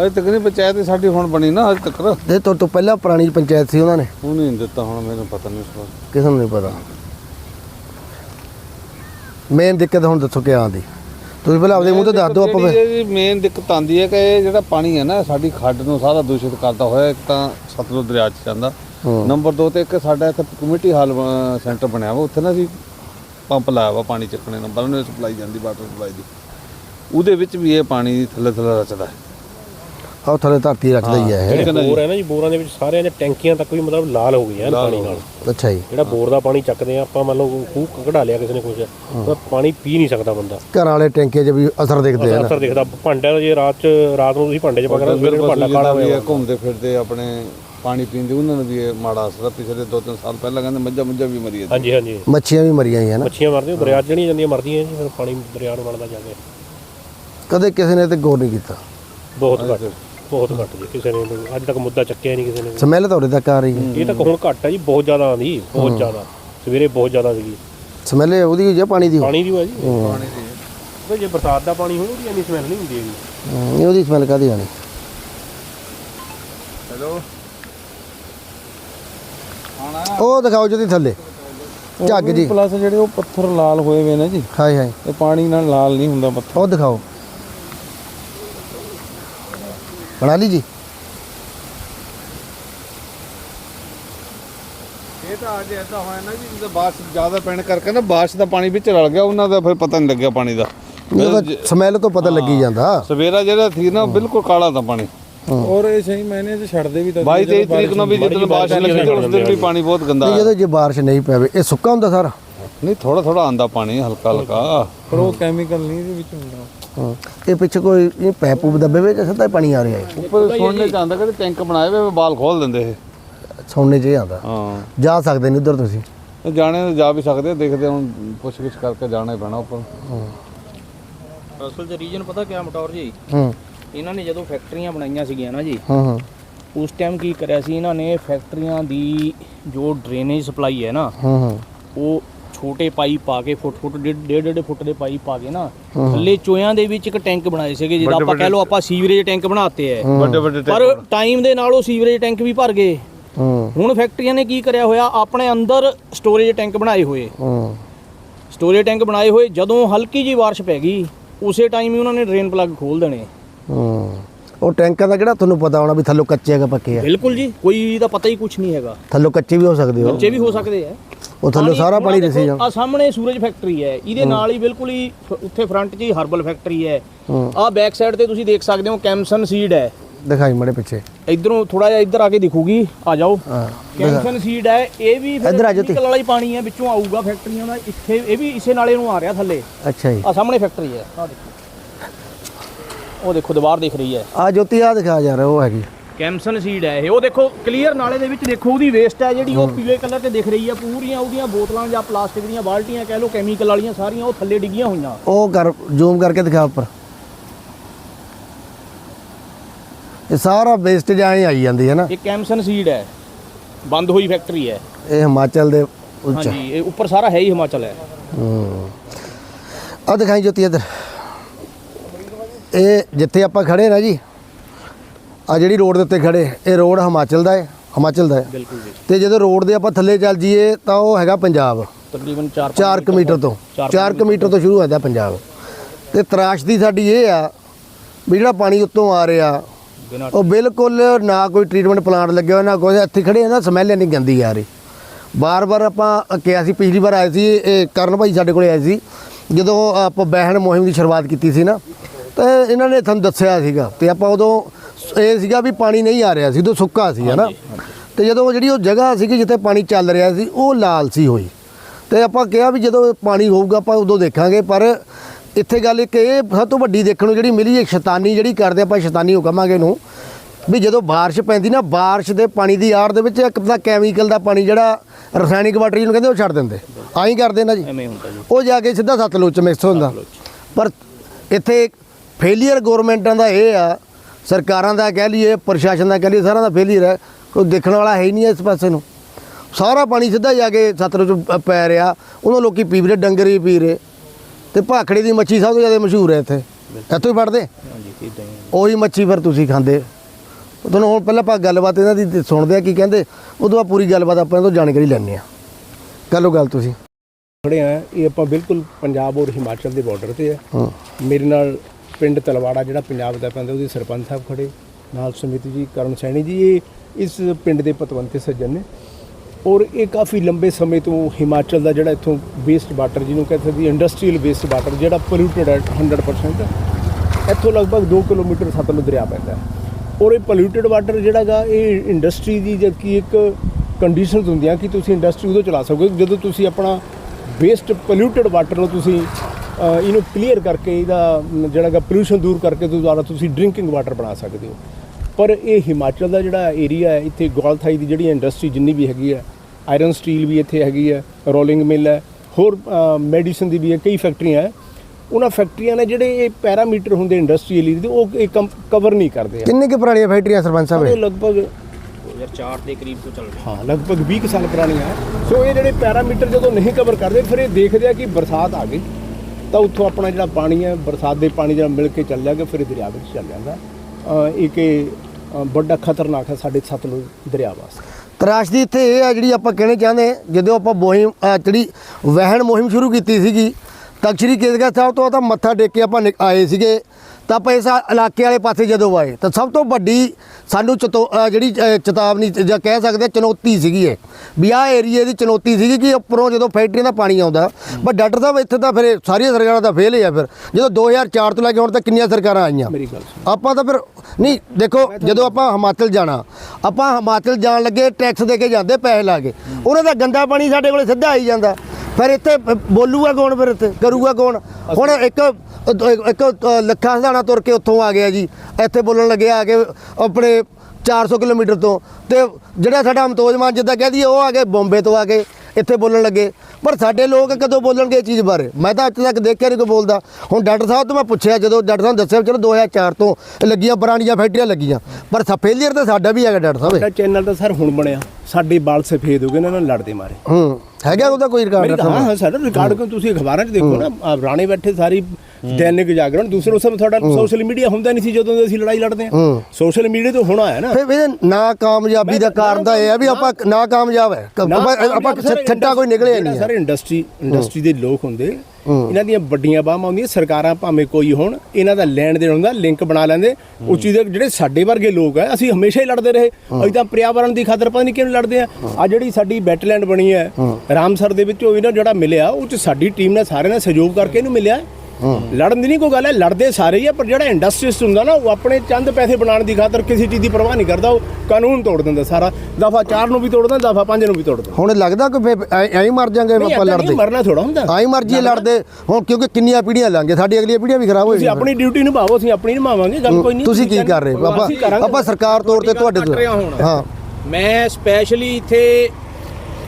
ਅਜੇ ਤੱਕ ਨਹੀਂ ਪੰਚਾਇਤ ਸਾਡੀ ਹੁਣ ਬਣੀ ਨਾ ਅਜੇ ਤੱਕ। ਤੇ ਤੋਂ ਤੋਂ ਪਹਿਲਾਂ ਪੁਰਾਣੀ ਪੰਚਾਇਤ ਸੀ ਉਹਨਾਂ ਨੇ। ਉਹ ਨਹੀਂ ਦਿੱਤਾ ਹੁਣ ਮੈਨੂੰ ਪਤਾ ਨਹੀਂ ਇਸ ਵਾਰ ਕਿਸੇ ਨੂੰ ਨਹੀਂ ਪਤਾ। ਮੇਨ ਦਿੱਕਤ ਹੁਣ ਦੱਸੋ ਕਿ ਆਂਦੀ। ਤੁਸੀਂ ਪਹਿਲਾਂ ਆਪਦੇ ਮੂੰਹ ਤੋਂ ਦੱਸ ਦਿਓ ਆਪਾਂ ਫਿਰ। ਜਿਹੜੀ ਮੇਨ ਦਿੱਕਤ ਆਂਦੀ ਹੈ ਕਿ ਇਹ ਜਿਹੜਾ ਪਾਣੀ ਹੈ ਨਾ ਸਾਡੀ ਖੱਡ ਨੂੰ ਸਾਰਾ ਦੂਸ਼ਿਤ ਕਰਦਾ ਹੋਇਆ ਇੱਕ ਤਾਂ ਸਤਲੁਜ ਦਰਿਆ 'ਚ ਜਾਂਦਾ। ਨੰਬਰ 2 ਤੇ ਇੱਕ ਸਾਡਾ ਇੱਥੇ ਕਮਿਊਨਿਟੀ ਹਾਲ ਸੈਂਟਰ ਬਣਿਆ ਵਾ ਉੱਥੇ ਨਾ ਅਸੀਂ ਪੰਪ ਲਾਇਆ ਵਾ ਪਾਣੀ ਚੱਕਣੇ ਨੰਬਰ ਉਹਨੇ ਸਪਲਾਈ ਜਾਂਦੀ ਵਾਟਰ ਸਪਲਾਈ ਦੀ। ਉਹਦੇ ਵਿੱਚ ਵੀ ਇਹ ਪਾਣੀ ਥੱਲੇ ਥੱਲੇ ਰਚਦਾ ਹੈ। ਆਹ ਥੱਲੇ ਧਰਤੀ ਰੱਖਦਾ ਹੀ ਹੈ ਇਹ। ਬੋਰ ਹੈ ਨਾ ਜੀ ਬੋਰਾਂ ਦੇ ਵਿੱਚ ਸਾਰਿਆਂ ਦੇ ਟੈਂਕੀਆਂ ਤੱਕ ਵੀ ਮਤਲਬ ਲਾਲ ਹੋ ਗਈਆਂ ਲਾਲ ਪਾਣੀ ਨਾਲ। ਅੱਛਾ ਜੀ। ਜਿਹੜਾ ਬੋਰ ਦਾ ਪਾਣੀ ਚੱਕਦੇ ਆ ਆਪਾਂ ਮੰਨ ਲਓ ਖੂਹ ਕਢਾ ਲਿਆ ਕਿਸੇ ਨੇ ਕੁਝ ਤਾਂ ਪਾਣੀ ਪੀ ਨਹੀਂ ਸਕਦਾ ਬੰਦਾ। ਘਰਾਂ ਵਾਲੇ ਟੈਂਕੇ 'ਚ ਵੀ ਅਸਰ ਦਿਖਦੇ ਆ ਨਾ। ਅਸਰ ਦਿਖਦਾ। ਭਾਂਡਾ ਜੇ ਰਾਤ ਚ ਰਾਤ ਨੂੰ ਤੁਸੀਂ ਭਾਂਡੇ ਚ ਪਕੜਨਾ ਸਵੇਰੇ ਨੂੰ ਭਾਂਡਾ ਕਾਲਾ ਹੋਇਆ ਘੁੰਮਦੇ ਫਿਰਦੇ ਆਪਣੇ ਪਾਣੀ ਪੀਂਦੇ ਉਹਨਾਂ ਨੂੰ ਵੀ ਇਹ ਮਾੜਾ ਅਸਰ ਆ। ਪਿਛਲੇ 2-3 ਸਾਲ ਪਹਿਲਾਂ ਕਹਿੰਦੇ ਮੱਝਾਂ ਮੁੱਝਾਂ ਵੀ ਮਰੀ ਹਾਂਜੀ ਹਾਂਜੀ। ਮੱਛੀਆਂ ਵੀ ਮਰੀਆਂ ਹੀ ਹੈ ਨਾ। ਮੱਛੀਆਂ ਮਰਦੀਆਂ ਦਰਿਆ 'ਚ ਜਿਹੜੀਆਂ ਜਾਂਦੀਆਂ ਮਰਦੀਆਂ ਜੀ ਫਿਰ ਪਾਣੀ ਦਰਿਆ ਨੂੰ ਬਣਦਾ ਜਾ ਕੇ। ਕਦੇ ਕਿਸੇ ਨੇ ਤੇ ਗੌਰ ਨਹੀਂ ਕੀਤਾ। ਬਹੁਤ ਘੱਟ। ਬਹੁਤ ਘੱਟ ਜੀ ਕਿਸੇ ਨੇ ਅੱਜ ਤੱਕ ਮੁੱਦਾ ਚੱਕਿਆ ਨਹੀਂ ਕਿਸੇ ਨੇ ਵੀ। ਸਮੈਲ ਤੁਹਾਡੇ ਤੱਕ ਆ ਰਹੀ ਹੈ। ਇਹ ਤਾਂ ਹੁਣ ਘੱਟ ਹੈ ਜੀ ਬਹੁਤ ਜ਼ਿਆਦਾ ਆਂਦੀ ਬਹੁਤ ਜ਼ਿਆਦਾ। ਸਵੇਰੇ ਬਹੁਤ ਜ਼ਿਆਦਾ ਸੀਗੀ। ਸਮੈਲ ਉਹਦੀ ਜਾਂ ਪਾਣੀ ਦੀ? ਪਾਣੀ ਦੀ ਹੋਇਆ ਜੀ। ਹੂੰ। ਉਹ ਜੇ ਬਰਸਾਤ ਦਾ ਪਾਣੀ ਹੋਵੇ ਉਹਦੀ ਇੰਨੀ ਸਮੈਲ ਨਹੀਂ ਹੁੰਦੀ ਹੈਗੀ। ਇਹ ਉਹਦੀ ਸਮੈਲ ਕਾਦੀ ਆਣੀ ਹੈਲੋ। ਉਹ ਦਿਖਾਓ ਜਿਹਦੀ ਥੱਲੇ। ਝੱਗ ਜੀ। ਪਲੱਸ ਜਿਹੜੇ ਉਹ ਪੱਥਰ ਲਾਲ ਹੋਏ ਵੇ ਨੇ ਜੀ। ਹਾਏ ਹਾਏ। ਇਹ ਪਾਣੀ ਨਾਲ ਲਾਲ ਨਹੀਂ ਹੁੰਦਾ ਪੱਥਰ। ਉਹ ਦਿਖਾਓ। ਬਣਾ ਲਈ ਜੀ। ਇਹ ਤਾਂ ਅੱਜ ਐਸਾ ਹੋਇਆ ਨਾ ਜੀ ਜਦੋਂ ਬਾਰਿਸ਼ ਜ਼ਿਆਦਾ ਪੈਣ ਕਰਕੇ ਨਾ ਬਾਰਿਸ਼ ਦਾ ਪਾਣੀ ਵਿੱਚ ਰਲ ਗਿਆ ਉਹਨਾਂ ਦਾ ਫਿਰ ਪਤਾ ਨਹੀਂ ਲੱਗਿਆ ਪਾਣੀ ਦਾ। ਸਮੈਲ ਤੋਂ ਪਤਾ ਲੱਗੀ ਜਾਂਦਾ। ਸਵੇਰਾ ਜਿਹੜਾ ਸੀ ਨਾ ਬਿਲਕੁਲ ਕਾਲਾ ਤਾਂ ਪਾਣੀ। ਔਰ ਇਹ ਸਹੀ ਮਾਇਨੇ 'ਚ ਛੱਡਦੇ ਵੀ ਤਾਂ 22 23 ਤਰੀਕ ਨੂੰ ਵੀ ਜਦੋਂ ਬਾਰਿਸ਼ ਲੱਗੀ ਤੇ ਉਸ ਦਿਨ ਵੀ ਪਾਣੀ ਬਹੁਤ ਗੰਦਾ। ਨਹੀਂ ਜਦੋਂ ਜੇ ਬਾਰਿਸ਼ ਨਹੀਂ ਪਵੇ ਇਹ ਸੁੱਕਾ ਹੁੰਦਾ ਸਾਰਾ? ਨਹੀਂ ਥੋੜਾ ਥੋੜਾ ਆਂਦਾ ਪਾਣੀ ਹਲਕਾ ਹਲਕਾ ਪਰ ਉਹ ਕੈਮੀਕਲ ਨਹੀਂ ਇਹਦੇ ਵਿੱਚ ਹੁੰਦਾ। ਇਹ ਪਿੱਛੇ ਕੋਈ ਇਹ ਪੈਪ ਪੂਪ ਦੱਬੇ ਵਿੱਚ ਸਿੱਧਾ ਹੀ ਪਾਣੀ ਆ ਰਿਹਾ ਹੈ। ਉੱਪਰ ਸੁਣਨੇ ਚ ਆਂਦਾ ਕਿ ਟੈਂਕ ਬਣਾਏ ਵੇ ਬਾਲ ਖੋਲ ਦਿੰਦੇ ਇਹ। ਸੌਣੇ 'ਚ ਹੀ ਆਉਂਦਾ। ਹਾਂ। ਜਾ ਸਕਦੇ ਨੇ ਉਧਰ ਤੁਸੀਂ। ਇਹ ਜਾਣੇ ਤਾਂ ਜਾ ਵੀ ਸਕਦੇ ਆ, ਦੇਖਦੇ ਹੁਣ ਪੁੱਛ ਗਿੱਛ ਕਰਕੇ ਜਾਣਾ ਹੀ ਪੈਣਾ ਉੱਪਰ। ਅਸਲ 'ਚ ਰੀਜਨ ਪਤਾ ਕਿਆ ਮਟੌਰ ਜੀ? ਹੂੰ। ਇਹਨਾਂ ਨੇ ਜਦੋਂ ਫੈਕਟਰੀਆਂ ਬਣਾਈਆਂ ਸੀਗੀਆਂ ਨਾ ਜੀ ਹਾਂ ਹਾਂ। ਉਸ ਟਾਈਮ ਕੀ ਕਰਿਆ ਸੀ ਇਹਨਾਂ ਨੇ ਫੈਕਟਰੀਆਂ ਦੀ ਜੋ ਡਰੇਨੇਜ ਸਪਲਾਈ ਹੈ ਨਾ ਹਾਂ ਹਾਂ। ਉਹ ਛੋਟੇ ਪਾਈਪ ਪਾ ਕੇ ਫੁੱਟ ਫੁੱਟ ਡੇਢ ਡੇਢ ਫੁੱਟ ਦੇ ਪਾਈਪ ਪਾ ਕੇ ਨਾ ਥੱਲੇ ਚੋਇਆਂ ਦੇ ਵਿੱਚ ਇੱਕ ਟੈਂਕ ਬਣਾਏ ਸੀਗੇ ਜਿਹਦਾ ਆਪਾਂ ਕਹਿ ਲਓ ਆਪਾਂ ਸੀਵਰੇਜ ਟੈਂਕ ਬਣਾਤੇ ਐ। ਵੱਡੇ ਵੱਡੇ ਪਰ ਟਾਈਮ ਦੇ ਨਾਲ ਉਹ ਸੀਵਰੇਜ ਟੈਂਕ ਵੀ ਭਰ ਗਏ। ਹੁਣ ਫੈਕਟਰੀਆਂ ਨੇ ਕੀ ਕਰਿਆ ਹੋਇਆ ਆਪਣੇ ਅੰਦਰ ਸਟੋਰੇਜ ਟੈਂਕ ਬਣਾਏ ਹੋਏ। ਹਾਂ। ਸਟੋਰੇਜ ਟੈਂਕ ਬਣਾਏ ਹੋਏ ਜਦੋਂ ਹਲਕੀ ਜੀ ਬਾਰਿਸ਼ ਪੈ ਗਈ ਉਸੇ ਟਾਈਮ ਹੀ ਉਹਨਾਂ ਨੇ ਡਰੇਨ ਪਲੱਗ ਖੋਲ ਦੇਣੇ। ਹੂੰ। ਉਹ ਟੈਂਕਾਂ ਦਾ ਕਿਹੜਾ ਤੁਹਾਨੂੰ ਪਤਾ ਹੋਣਾ ਵੀ ਥੱਲੋਂ ਕੱਚੇ ਹੈਗਾ ਪੱਕੇ ਆ? ਬਿਲਕੁਲ ਜੀ ਕੋਈ ਦਾ ਪਤਾ ਹੀ ਕੁਝ ਨਹੀਂ ਹੈਗਾ। ਥੱਲੋਂ ਕੱਚੇ ਵੀ ਹੋ ਸਕਦੇ ਹੋ। ਬੱਚੇ ਵੀ ਹੋ ਸਕਦੇ ਆ। ਉਹ ਥੱਲੋਂ ਸਾਰਾ ਪਾਣੀ ਰਿਸੇ ਜਾ ਆ ਸਾਹਮਣੇ ਸੂਰਜ ਫੈਕਟਰੀ ਹੈ। ਇਹਦੇ ਨਾਲ ਹੀ ਬਿਲਕੁਲ ਹੀ ਉੱਥੇ ਫਰੰਟ 'ਚ ਹੀ ਹਰਬਲ ਫੈਕਟਰੀ ਹੈ। ਆ ਬੈਕ ਸਾਈਡ ਤੇ ਤੁਸੀਂ ਦੇਖ ਸਕਦੇ ਹੋ ਕੈਮਸਨ ਸੀਡ ਹੈ। ਦਿਖਾਈ ਮੜੇ ਪਿੱਛੇ। ਇਧਰੋਂ ਥੋੜਾ ਜਿਹਾ ਇੱਧਰ ਆ ਕੇ ਦਿਖੂਗੀ। ਆ ਜਾਓ। ਕੈਮਸਨ ਸੀਡ ਹੈ। ਇਹ ਵੀ chemical ਵਾਲਾ ਹੀ ਪਾਣੀ ਹੈ ਵਿੱਚੋਂ ਆਊਗਾ ਫੈਕਟਰੀਆਂ ਦਾ। ਇੱਥੇ ਇਹ ਵੀ ਇਸੇ ਨਾਲੇ ਨੂੰ ਆ ਰਿਹਾ ਥੱਲੇ। ਅੱਛਾ ਜੀ। ਆ ਸਾਹਮਣੇ ਫੈਕਟਰੀ ਹੈ। ਆ ਦੇਖੋ। ਉਹ ਦੇਖੋ ਦੀਵਾਰ ਦਿਖ ਰਹੀ ਹੈ। ਆ ਜੋਤੀ ਆ ਦਿਖਾ ਯਾਰ ਉਹ ਹੈਗੀ। ਕੈਮਸਨ ਸੀਡ ਹੈ ਇਹ। ਉਹ ਦੇਖੋ ਕਲੀਅਰ ਨਾਲੇ ਦੇ ਵਿੱਚ ਦੇਖੋ ਉਹਦੀ ਵੇਸਟ ਹੈ ਜਿਹੜੀ ਉਹ ਪੀਲੇ ਕਲਰ ਤੇ ਦਿਖ ਰਹੀ ਹੈ। ਪੂਰੀਆਂ ਉਹਦੀਆਂ ਬੋਤਲਾਂ ਜਾਂ ਪਲਾਸਟਿਕ ਦੀਆਂ ਬਾਲਟੀਆਂ ਕਹਿ ਲਓ ਕੈਮੀਕਲ ਵਾਲੀਆਂ ਸਾਰੀਆਂ ਉਹ ਥੱਲੇ ਡਿੱਗੀਆਂ ਹੋਈਆਂ। ਉਹ ਕਰ ਜ਼ੂਮ ਕਰਕੇ ਦਿਖਾ ਉੱਪਰ। ਇਹ ਸਾਰਾ ਵੇਸਟੇਜ ਆਏ ਆਈ ਜਾਂਦੀ ਹੈ ਨਾ। ਇਹ ਕੈਮਸਨ ਸੀਡ ਹੈ। ਬੰਦ ਹੋਈ ਫੈਕਟਰੀ ਹੈ। ਇਹ ਹਿਮਾਚਲ ਦੇ ਉੱਚ। ਹਾਂਜੀ ਇਹ ਉੱਪਰ ਸਾਰਾ ਹੈ ਹੀ ਹਿਮਾਚਲ ਹੈ। ਹੂੰ। ਆ ਦਿਖਾਈ ਜੋਤੀ ਇੱਧਰ। ਇਹ ਜਿੱਥੇ ਆਪਾਂ ਖੜੇ ਨਾ ਜੀ ਆ ਜਿਹੜੀ ਰੋਡ ਦੇ ਉੱਤੇ ਖੜੇ ਇਹ ਰੋਡ ਹਿਮਾਚਲ ਦਾ ਹੈ ਹਿਮਾਚਲ ਦਾ ਹੈ। ਬਿਲਕੁਲ ਜੀ। ਤੇ ਜਦੋਂ ਰੋਡ ਦੇ ਆਪਾਂ ਥੱਲੇ ਚੱਲ ਜਾਈਏ ਤਾਂ ਉਹ ਹੈਗਾ ਪੰਜਾਬ। ਤਕਰੀਬਨ 4 4 ਮੀਟਰ ਤੋਂ ਚਾਰ 4 ਮੀਟਰ ਤੋਂ ਸ਼ੁਰੂ ਹੁੰਦਾ ਪੰਜਾਬ। ਤੇ ਤਰਾਸ਼ਦੀ ਸਾਡੀ ਇਹ ਆ ਵੀ ਜਿਹੜਾ ਪਾਣੀ ਉੱਤੋਂ ਆ ਰਿਹਾ ਉਹ ਬਿਲਕੁਲ ਨਾ ਕੋਈ ਟ੍ਰੀਟਮੈਂਟ ਪਲਾਂਟ ਲੱਗਿਆ ਹੋਇਆ ਨਾ ਕੋਈ ਇੱਥੇ ਖੜੇ ਆ ਨਾ ਸਮੈਲ ਇੰਨੀ ਗੰਦੀ ਆ ਰਹੀ। ਬਾਰ-ਬਾਰ ਆਪਾਂ ਕਿਹਾ ਸੀ ਪਿਛਲੀ ਵਾਰ ਆਏ ਸੀ ਇਹ ਕਰਨ ਭਾਈ ਸਾਡੇ ਕੋਲੇ ਆਏ ਸੀ ਜਦੋਂ ਆਪਾਂ ਬਹਿਣ ਮੁਹਿੰਮ ਦੀ ਸ਼ੁਰੂਆਤ ਕੀਤੀ ਸੀ ਨਾ ਤੇ ਇਹਨਾਂ ਨੇ ਤੁਹਾਨੂੰ ਦੱਸਿਆ ਸੀਗਾ ਤੇ ਆਪਾਂ ਉਦੋਂ ਇਹ ਸੀਗਾ ਵੀ ਪਾਣੀ ਨਹੀਂ ਆ ਰਿਹਾ ਸੀ ਉਦੋਂ ਸੁੱਕਾ ਸੀ ਹਨਾ ਤੇ ਜਦੋਂ ਜਿਹੜੀ ਉਹ ਜਗ੍ਹਾ ਸੀਗੀ ਜਿੱਥੇ ਪਾਣੀ ਚੱਲ ਰਿਹਾ ਸੀ ਉਹ ਲਾਲ ਸੀ ਹੋਈ। ਤੇ ਆਪਾਂ ਕਿਹਾ ਵੀ ਜਦੋਂ ਪਾਣੀ ਹੋਊਗਾ ਆਪਾਂ ਉਦੋਂ ਦੇਖਾਂਗੇ ਪਰ ਇੱਥੇ ਗੱਲ ਇੱਕ ਇਹ ਸਭ ਤੋਂ ਵੱਡੀ ਦੇਖਣ ਨੂੰ ਜਿਹੜੀ ਮਿਲੀ ਇੱਕ ਸ਼ੈਤਾਨੀ ਜਿਹੜੀ ਕਰਦੇ ਆਪਾਂ ਸ਼ੈਤਾਨੀ ਹੁਕਮਾਂਗੇ ਨੂੰ ਵੀ ਜਦੋਂ ਬਾਰਿਸ਼ ਪੈਂਦੀ ਨਾ ਬਾਰਿਸ਼ ਦੇ ਪਾਣੀ ਦੀ ਆੜ ਦੇ ਵਿੱਚ ਇੱਕ ਤਾਂ ਕੈਮੀਕਲ ਦਾ ਪਾਣੀ ਜਿਹੜਾ ਰਸਾਇਣਿਕ ਵਾਟਰ ਜਿਹਨੂੰ ਕਹਿੰਦੇ ਉਹ ਛੱਡ ਦਿੰਦੇ। ਆਈ ਕਰਦੇ ਨਾ ਜੀ। ਐਵੇਂ ਹੁੰਦਾ ਜੀ। ਉਹ ਜਾ ਕੇ ਸਿੱਧਾ ਸਤਲੁਜ ਚ ਮਿਕਸ ਹੁੰਦਾ। ਪਰ ਇੱਥੇ ਫੇਲੀਅਰ ਗਵਰਨਮੈਂਟਾਂ ਦਾ ਇਹ ਆ ਸਰਕਾਰਾਂ ਦਾ ਕਹਿ ਲਈਏ ਪ੍ਰਸ਼ਾਸਨ ਦਾ ਕਹਿ ਲਈਏ ਸਾਰਿਆਂ ਦਾ ਫੇਲੀਅਰ ਹੈ ਕੋਈ ਦੇਖਣ ਵਾਲਾ ਹੈ ਹੀ ਨਹੀਂ ਇਸ ਪਾਸੇ ਨੂੰ। ਸਾਰਾ ਪਾਣੀ ਸਿੱਧਾ ਜਾ ਕੇ ਸਤਲੁਜ ਚ ਪ- ਰਿਹਾ ਉਹਨੂੰ ਲੋਕੀ ਪੀ ਰਹੇ ਡੰਗਰ ਵੀ ਪੀ ਰਹੇ। ਤੇ ਭਾਖੜੇ ਦੀ ਮੱਛੀ ਸਭ ਤੋਂ ਜ਼ਿਆਦਾ ਮਸ਼ਹੂਰ ਹੈ ਇੱਥੇ। ਇੱਥੋਂ ਹੀ ਫੜਦੇ? ਉਹੀ ਮੱਛੀ ਫਿਰ ਤੁਸੀਂ ਖਾਂਦੇ। ਤੁਹਾਨੂੰ ਹੁਣ ਪਹਿਲਾਂ ਆਪਾਂ ਗੱਲਬਾਤ ਇਹਨਾਂ ਦੀ ਸੁਣਦੇ ਆ ਕੀ ਕਹਿੰਦੇ ਉਦੋਂ ਬਾਅਦ ਪੂਰੀ ਗੱਲਬਾਤ ਆਪਾਂ ਇਹਨਾਂ ਤੋਂ ਜਾਣਕਾਰੀ ਲੈਣੇ ਆ ਕਰੋ ਗੱਲ ਤੁਸੀਂ। ਖੜੇ ਆ ਇਹ ਆਪਾਂ ਬਿਲਕੁਲ ਪੰਜਾਬ ਔਰ ਹਿਮਾਚਲ ਦੇ ਬਾਰਡਰ ਤੇ ਆ ਹਾਂ। ਮੇਰੇ ਨਾਲ ਪਿੰਡ ਤਲਵਾੜਾ ਜਿਹੜਾ ਪੰਜਾਬ ਦਾ ਪੈਂਦਾ, ਉਹਦੇ ਸਰਪੰਚ ਸਾਹਿਬ ਖੜੇ, ਨਾਲ ਸਮਿਤ ਜੀ ਕਰਨ ਸੈਣੀ ਜੀ, ਇਹ ਇਸ ਪਿੰਡ ਦੇ ਪਤਵੰਤੇ ਸੱਜਣ ਨੇ। ਔਰ ਇਹ ਕਾਫੀ ਲੰਬੇ ਸਮੇਂ ਤੋਂ ਹਿਮਾਚਲ ਦਾ ਜਿਹੜਾ ਇੱਥੋਂ ਵੇਸਟ ਵਾਟਰ ਜਿਹਨੂੰ ਕਹਿੰਦੇ ਸੀ ਇੰਡਸਟਰੀਅਲ ਵੇਸਟ ਵਾਟਰ ਜਿਹੜਾ ਪੋਲਿਊਟਡ ਹੈ 100% ਇੱਥੋਂ ਲਗਭਗ 2 ਕਿਲੋਮੀਟਰ ਸਤਲੁਜ ਦਰਿਆ ਪੈਂਦਾ ਹੈ। ਔਰ ਇਹ ਪੋਲਿਊਟਡ ਵਾਟਰ ਜਿਹੜਾਗਾ ਇਹ ਇੰਡਸਟਰੀ ਦੀ ਜਦਕਿ ਇੱਕ ਕੰਡੀਸ਼ਨਸ ਹੁੰਦੀਆਂ ਕਿ ਤੁਸੀਂ ਇੰਡਸਟਰੀ ਉਦੋਂ ਚਲਾ ਸਕੋ ਜਦੋਂ ਤੁਸੀਂ ਆਪਣਾ ਵੇਸਟ ਪੋਲਿਊਟਡ ਵਾਟਰ ਨੂੰ ਤੁਸੀਂ ਇਹਨੂੰ ਕਲੀਅਰ ਕਰਕੇ ਇਹਦਾ ਜਿਹੜਾ ਗਾ ਪੋਲੂਸ਼ਨ ਦੂਰ ਕਰਕੇ ਤੋਂ ਦੁਬਾਰਾ ਤੁਸੀਂ ਡਰਿੰਕਿੰਗ ਵਾਟਰ ਬਣਾ ਸਕਦੇ ਹੋ। ਪਰ ਇਹ ਹਿਮਾਚਲ ਦਾ ਜਿਹੜਾ ਏਰੀਆ ਹੈ ਇੱਥੇ ਗੋਲਥਾਈ ਦੀ ਜਿਹੜੀ ਇੰਡਸਟਰੀ ਜਿੰਨੀ ਵੀ ਹੈਗੀ ਹੈ ਆਇਰਨ ਸਟੀਲ ਵੀ ਇੱਥੇ ਹੈਗੀ ਹੈ ਰੋਲਿੰਗ ਮਿਲ ਹੈ ਹੋਰ ਮੈਡੀਸਨ ਦੀ ਵੀ ਹੈ ਕਈ ਫੈਕਟਰੀਆਂ ਹੈ। ਉਹਨਾਂ ਫੈਕਟਰੀਆਂ ਨੇ ਜਿਹੜੇ ਇਹ ਪੈਰਾਮੀਟਰ ਹੁੰਦੇ ਇੰਡਸਟਰੀਅਲ ਦੇ ਉਹ ਇਹ ਕਵਰ ਨਹੀਂ ਕਰਦੇ। ਕਿੰਨੇ ਕੁ ਪੁਰਾਣੀਆਂ ਫੈਕਟਰੀਆਂ ਸਰਪੰਚ ਸਾਹਿਬ? ਇਹ? ਲਗਭਗ 2004 ਦੇ ਕਰੀਬ ਤੋਂ ਚੱਲ ਰਿਹਾ ਹਾਂ ਲਗਭਗ 20 ਕੁ ਸਾਲ ਪੁਰਾਣੀਆਂ। ਹੈ ਸੋ ਇਹ ਜਿਹੜੇ ਪੈਰਾਮੀਟਰ ਜਦੋਂ ਨਹੀਂ ਕਵਰ ਕਰਦੇ ਫਿਰ ਇਹ ਦੇਖਦੇ ਆ ਕਿ ਬਰਸਾਤ ਆ ਗਈ। ਤਾਂ ਉੱਥੋਂ ਆਪਣਾ ਜਿਹੜਾ ਪਾਣੀ ਹੈ ਬਰਸਾਤ ਦੇ ਪਾਣੀ ਜਿਹੜਾ ਮਿਲ ਕੇ ਚੱਲ ਜਾਏਗਾ ਫਿਰ ਦਰਿਆ ਵਿੱਚ ਚੱਲ ਜਾਂਦਾ। ਇੱਕ ਇਹ ਅ, ਵੱਡਾ ਖਤਰਨਾਕ ਹੈ ਸਾਡੇ ਸਤਲੁਜ ਦਰਿਆ ਵਾਸਤੇ। ਤਰਾਸ਼ਦੀ ਇੱਥੇ ਇਹ ਆ ਜਿਹੜੀ ਆਪਾਂ ਕਹਿਣੇ ਚਾਹੁੰਦੇ ਜਦੋਂ ਆਪਾਂ ਮੁਹਿੰਮ ਜਿਹੜੀ ਵਹਿਣ ਮੁਹਿੰਮ ਸ਼ੁਰੂ ਕੀਤੀ ਸੀਗੀ ਤਖਤ ਸ਼੍ਰੀ ਕੇਸਗੜ੍ਹ ਸਾਹਿਬ ਤੋਂ ਤਾਂ ਮੱਥਾ ਟੇਕ ਕੇ ਆਪਾਂ ਨਿਕ- ਆਏ ਸੀਗੇ। ਤਾਂ ਆਪਾਂ ਇਸ ਇਲਾਕੇ ਵਾਲੇ ਪਾਸੇ ਜਦੋਂ ਆਏ ਤਾਂ ਸਭ ਤੋਂ ਵੱਡੀ ਸਾਨੂੰ ਜਿਹੜੀ ਚੇਤਾਵਨੀ ਜਾਂ ਕਹਿ ਸਕਦੇ ਚੁਣੌਤੀ ਸੀਗੀ ਇਹ ਵੀ ਆਹ ਏਰੀਏ ਦੀ ਚੁਣੌਤੀ ਸੀਗੀ ਕਿ ਉੱਪਰੋਂ ਜਦੋਂ ਫੈਕਟਰੀਆਂ ਦਾ ਪਾਣੀ ਆਉਂਦਾ ਪਰ ਡਾਕਟਰ ਸਾਹਿਬ ਇੱਥੇ ਤਾਂ ਫਿਰ ਸਾਰੀਆਂ ਸਰਕਾਰਾਂ ਦਾ ਫੇਲ ਹੀ ਆ ਫਿਰ। ਜਦੋਂ 2004 ਤੋਂ ਲੈ ਕੇ ਹੁਣ ਤੱਕ ਕਿੰਨੀਆਂ ਸਰਕਾਰਾਂ ਆਈਆਂ? ਆਪਾਂ ਤਾਂ ਫਿਰ ਨਹੀਂ ਦੇਖੋ ਜਦੋਂ ਆਪਾਂ ਹਿਮਾਚਲ ਜਾਣਾ ਆਪਾਂ ਹਿਮਾਚਲ ਜਾਣ ਲੱਗੇ ਟੈਕਸ ਦੇ ਕੇ ਜਾਂਦੇ ਪੈਸੇ ਲਾ ਕੇ। ਉਹਨਾਂ ਦਾ ਗੰਦਾ ਪਾਣੀ ਸਾਡੇ ਕੋਲੇ ਸਿੱਧਾ ਆਈ ਜਾਂਦਾ। ਫਿਰ ਇੱਥੇ ਬੋਲੂਗਾ ਕੌਣ ਫਿਰ ਇੱਥੇ? ਕਰੂਗਾ ਕੌਣ? ਹੁਣ ਇੱਕ ਇੱਕ ਲੱਖਾਂ ਹਜ਼ਾਰਾਂ ਤੁਰ ਕੇ ਉੱਥੋਂ ਆ ਗਿਆ ਜੀ। ਇੱਥੇ ਬੋਲਣ ਲੱਗਿਆ ਆ ਕੇ ਆਪਣੇ 400 ਕਿਲੋਮੀਟਰ ਤੋਂ। ਤੇ ਜਿਹੜਾ ਸਾਡਾ ਅਮਤੋਜ ਮਾਨ ਜਿੱਦਾਂ ਕਹਿ ਦਈਏ, ਉਹ ਆ ਕੇ ਬੰਬੇ ਤੋਂ ਆ ਕੇ। ਇੱਥੇ ਬੋਲਣ ਲੱਗੇ। ਪਰ ਸਾਡੇ ਲੋਕ ਕਦੋਂ ਬੋਲਣਗੇ ਇਹ ਚੀਜ਼ ਬਾਰੇ? ਮੈਂ ਤਾਂ ਅੱਜ ਤੱਕ ਦੇਖਿਆ ਨਹੀਂ ਕੋਈ ਬੋਲਦਾ। ਹੁਣ ਡਾਕਟਰ ਸਾਹਿਬ ਤੋਂ ਮੈਂ ਪੁੱਛਿਆ ਜਦੋਂ ਡਾਕਟਰ ਸਾਹਿਬ ਦੱਸਿਆ ਚਲੋ 2004 ਤੋਂ ਲੱਗੀਆਂ ਪੁਰਾਣੀਆਂ ਫੈਕਟਰੀਆਂ ਲੱਗੀਆਂ। ਪਰ ਫੇਲੀਅਰ ਤਾਂ ਸਾਡਾ ਵੀ ਹੈਗਾ ਡਾਕਟਰ ਸਾਹਿਬ। ਸਾਡਾ ਚੈਨਲ ਤਾਂ ਸਰ ਹੁਣ ਬਣਿਆ। ਸਾਡੇ ਬਾਲ ਸਫੇਦ ਹੋ ਗਏ ਇਹਨਾਂ ਨੂੰ ਲੜਦੇ ਮਾਰੇ। ਹੂੰ। ਹੈਗਾ ਉਹਦਾ ਕੋਈ ਰਿਕਾਰਡ ਹਾਂ ਸਾਡਾ ਰਿਕਾਰਡ ਕਰ ਤੁਸੀਂ ਅਖਬਾਰਾਂ 'ਚ ਦੇਖੋ ਨਾ ਰਾਣੇ ਬੈਠੇ ਸਾਰੀ ਦੈਨਿਕ ਜਾਗਰਣ ਦੂਸਰੇ ਸਮੇਂ ਤੁਹਾਡਾ ਸੋਸ਼ਲ ਮੀਡੀਆ ਹੁੰਦਾ ਨਹੀਂ ਸੀ ਜਦੋਂ ਅਸੀਂ ਲੜਾਈ ਲੜਦੇ ਹੂੰ। ਸੋਸ਼ਲ ਮੀਡੀਆ ਤੋਂ ਹੁਣ ਆਇਆ ਨਾ। ਫਿਰ ਇਹਦੇ ਨਾ ਕਾਮਯਾਬੀ ਦਾ ਕਾਰਨ ਤਾਂ ਇਹ ਹੈ ਵੀ ਆਪਾਂ ਨਾ ਕਾਮਯਾਬ ਹੈ। ਆਪਾਂ ਛੱਟਾ ਕੋਈ ਨਿਕਲਿਆ ਨਹੀਂ ਸਾਰੇ ਇੰਡਸਟਰੀ ਇੰਡਸਟਰੀ ਦੇ ਲੋਕ ਹੁੰਦੇ ਇਹਨਾਂ ਦੀਆਂ ਵੱਡੀਆਂ ਬਾਹਾਂ ਹੁੰਦੀਆਂ ਸਰਕਾਰਾਂ ਭਾਵੇਂ ਕੋਈ ਹੋਣ ਇਹਨਾਂ ਦਾ ਲੈਣ ਦੇਣ ਹੁੰਦਾ ਲਿੰਕ ਬਣਾ ਲੈਂਦੇ। ਉਹ ਚੀਜ਼ ਦੇ ਜਿਹੜੇ ਸਾਡੇ ਵਰਗੇ ਲੋਕ ਆ ਅਸੀਂ ਹਮੇਸ਼ਾ ਹੀ ਲੜਦੇ ਰਹੇ। ਅਸੀਂ ਤਾਂ ਪਰਿਆਵਰਣ ਦੀ ਖਾਤਰ ਪਤਾ ਨਹੀਂ ਕਿਉਂ ਲੜਦੇ ਆ। ਆ ਜਿਹੜੀ ਸਾਡੀ ਬੈਟਲੈਂਡ ਬਣੀ ਹੈ ਰਾਮਸਰ ਦੇ ਵਿੱਚ ਉਹ ਇਹਨਾਂ ਜਿਹੜਾ ਮਿਲਿਆ ਉਹ ਚ ਸਾਡੀ ਟੀਮ ਨੇ ਸਾਰਿਆਂ ਨੇ ਸਹਿਯੋਗ ਕਰਕੇ ਇਹਨੂੰ ਮਿਲਿਆ। ਲੜਨ ਦੀ ਨਹੀਂ ਕੋਈ ਗੱਲ ਹੈ ਲੜਦੇ ਸਾਰੇ ਹੀ ਆ ਪਰ ਜਿਹੜਾ ਇੰਡਸਟਰੀਸਟ ਹੁੰਦਾ ਨਾ ਉਹ ਆਪਣੇ ਚੰਦ ਪੈਸੇ ਬਣਾਉਣ ਦੀ ਖਾਤਰ ਕਿਸੇ ਚੀਜ਼ ਦੀ ਪਰਵਾਹ ਨਹੀਂ ਕਰਦਾ ਉਹ ਕਾਨੂੰਨ ਤੋੜ ਦਿੰਦਾ ਸਾਰਾ। ਦਫਾ 4 ਨੂੰ ਵੀ ਤੋੜ ਦਿੰਦਾ ਦਫਾ 5 ਨੂੰ ਵੀ ਤੋੜ ਦਿੰਦਾ। ਹੁਣ ਲੱਗਦਾ ਕਿ ਫੇ ਐਂ ਮਰ ਜਾਾਂਗੇ ਆਪਾਂ ਏਦਾਂ ਨਹੀਂ, ਲੜਦੇ। ਮਰਨਾ ਥੋੜਾ ਹੁੰਦਾ। ਆਈ ਮਰਜ਼ੀ ਲੜਦੇ। ਹੁਣ ਕਿਉਂਕਿ ਕਿੰਨੀਆਂ ਪੀੜ੍ਹੀਆਂ ਲੰਘੇ ਸਾਡੀ ਅਗਲੀਆਂ ਪੀੜ੍ਹੀਆਂ ਵੀ ਖਰਾਬ ਹੋ ਤੁਸੀਂ ਆਪਣੀ ਡਿਊਟੀ ਨਿਭਾਓ ਅਸੀਂ ਆਪਣੀ ਨਿਭਾਵਾਂਗੇ ਗੱਲ ਕੋਈ ਨਹੀਂ ਤੁਸੀਂ ਕੀ ਕਰ ਰਹੇ। ਆਪਾਂ ਆਪਾਂ ਸਰਕਾਰ ਤੌਰ ਤੇ ਤੁਹਾਡੇ ਹੁਣ। ਹਾਂ। ਮੈਂ ਸਪੈਸ਼ਲੀ ਇੱਥੇ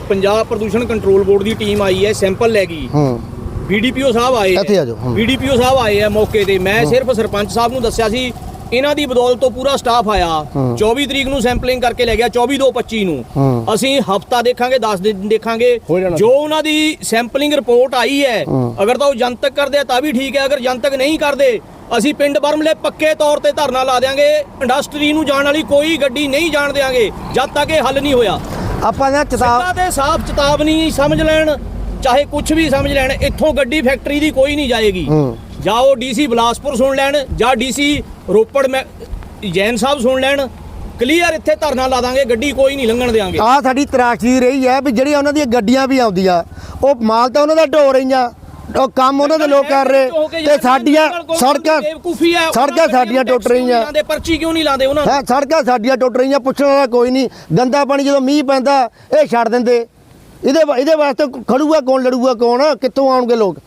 ਪੰਜਾਬ ਪ੍ਰਦੂਸ਼ਣ ਕੰਟਰੋਲ ਬੋਰਡ ਦੀ ਟੀਮ ਆਈ ਹੈ ਸੈਂਪਲ ਲੈ ਗਈ। ਹੂੰ ਬੀਡੀਪੀਓ ਸਾਹਿਬ ਆਏ ਇੱਥੇ ਆ ਜਾਓ, ਹਾਂ। ਬੀਡੀਪੀਓ ਸਾਹਿਬ ਆਏ ਆ ਮੌਕੇ ਤੇ। ਮੈਂ ਸਿਰਫ ਸਰਪੰਚ ਸਾਹਿਬ ਨੂੰ ਦੱਸਿਆ ਸੀ ਇਹਨਾਂ ਦੀ ਬਦੌਲਤ ਤੋਂ ਪੂਰਾ ਸਟਾਫ ਆਇਆ। 24 ਤਰੀਕ ਨੂੰ ਸੈਂਪਲਿੰਗ ਕਰਕੇ ਲੈ ਗਿਆ 24 ਦੋ 25 ਨੂੰ। ਹਾਂ। ਅਸੀਂ ਹਫਤਾ ਦੇਖਾਂਗੇ 10 ਦਿਨ ਦੇਖਾਂਗੇ। ਹੋ ਜਾਣਾ। ਜੋ ਉਹਨਾਂ ਦੀ ਸੈਂਪਲਿੰਗ ਰਿਪੋਰਟ ਆਈ ਹੈ ਅਗਰ ਤਾਂ ਉਹ ਜਨਤਕ ਕਰਦੇ ਆ ਤਾਂ ਵੀ ਠੀਕ ਹੈ। ਅਗਰ ਜਨਤਕ ਨਹੀਂ ਕਰਦੇ ਅਸੀਂ ਪਿੰਡ ਬਰਮਲੇ ਪੱਕੇ ਤੌਰ ਤੇ ਧਰਨਾ ਲਾ ਦੇਾਂਗੇ ਇੰਡਸਟਰੀ ਨੂੰ ਜਾਣ ਵਾਲੀ ਕੋਈ ਗੱਡੀ ਨਹੀਂ ਜਾਣ ਦੇਾਂਗੇ ਜਦ ਤੱਕ ਇਹ ਹੱਲ ਨਹੀਂ ਹੋਇਆ। ਆਪਾਂ ਨਾ ਚੇਤਾਵ ਸਿੱਧਾ ਤੇ ਸਾਫ਼ ਚੇਤਾਵਨੀ ਸਮਝ ਲੈਣ। ਚਾਹੇ ਕੁਝ ਵੀ ਸਮਝ ਲੈਣ ਇੱਥੋਂ ਗੱਡੀ ਫੈਕਟਰੀ ਦੀ ਕੋਈ ਨਹੀਂ ਜਾਏਗੀ। ਜਾਂ ਉਹ ਡੀਸੀ ਬਲਾਸਪੁਰ ਸੁਣ ਲੈਣ ਜਾਂ ਡੀਸੀ ਰੋਪੜ ਮੈਂ ਜੈਨ ਸਾਹਿਬ ਸੁਣ ਲੈਣ ਕਲੀਅਰ ਇੱਥੇ ਧਰਨਾ ਲਾ ਦਾਂਗੇ ਗੱਡੀ ਕੋਈ ਨਹੀਂ ਲੰਘਣ ਦੇਾਂਗੇ ਆ ਸਾਡੀ ਤਰਾਸ਼ੀ ਰਹੀ ਹੈ ਵੀ ਜਿਹੜੀਆਂ ਉਹਨਾਂ ਦੀਆਂ ਗੱਡੀਆਂ ਵੀ ਆਉਂਦੀਆਂ ਉਹ ਮਾਲ ਤਾਂ ਉਹਨਾਂ ਦਾ ਢੋ ਰਹੀਆਂ ਉਹ ਕੰਮ ਉਹਨਾਂ ਦੇ ਲੋਕ ਕਰ ਰਹੇ ਤੇ ਸਾਡੀਆਂ ਸੜਕਾਂ ਸੜਕਾਂ ਸਾਡੀਆਂ ਟੁੱਟ ਰਹੀਆਂ। ਲਾਉਂਦੇ ਪਰਚੀ ਕਿਉਂ ਨਹੀਂ ਲਾਉਂਦੇ ਉਹਨਾਂ ਨੂੰ? ਹਾਂ ਸੜਕਾਂ ਸਾਡੀਆਂ ਟੁੱਟ ਰਹੀਆਂ ਪੁੱਛਣ ਵਾਲਾ ਕੋਈ ਨਹੀਂ ਗੰਦਾ ਪਾਣੀ ਜਦੋਂ ਮੀਂਹ ਪੈਂਦਾ ਇਹ ਛੱਡ ਦਿੰਦੇ। ਇਹਦੇ ਇਹਦੇ ਵਾਸਤੇ ਖੜੂਗਾ ਕੌਣ ਲੜੂਗਾ ਕੌਣ ਕਿੱਥੋਂ ਆਉਣਗੇ ਲੋਕ?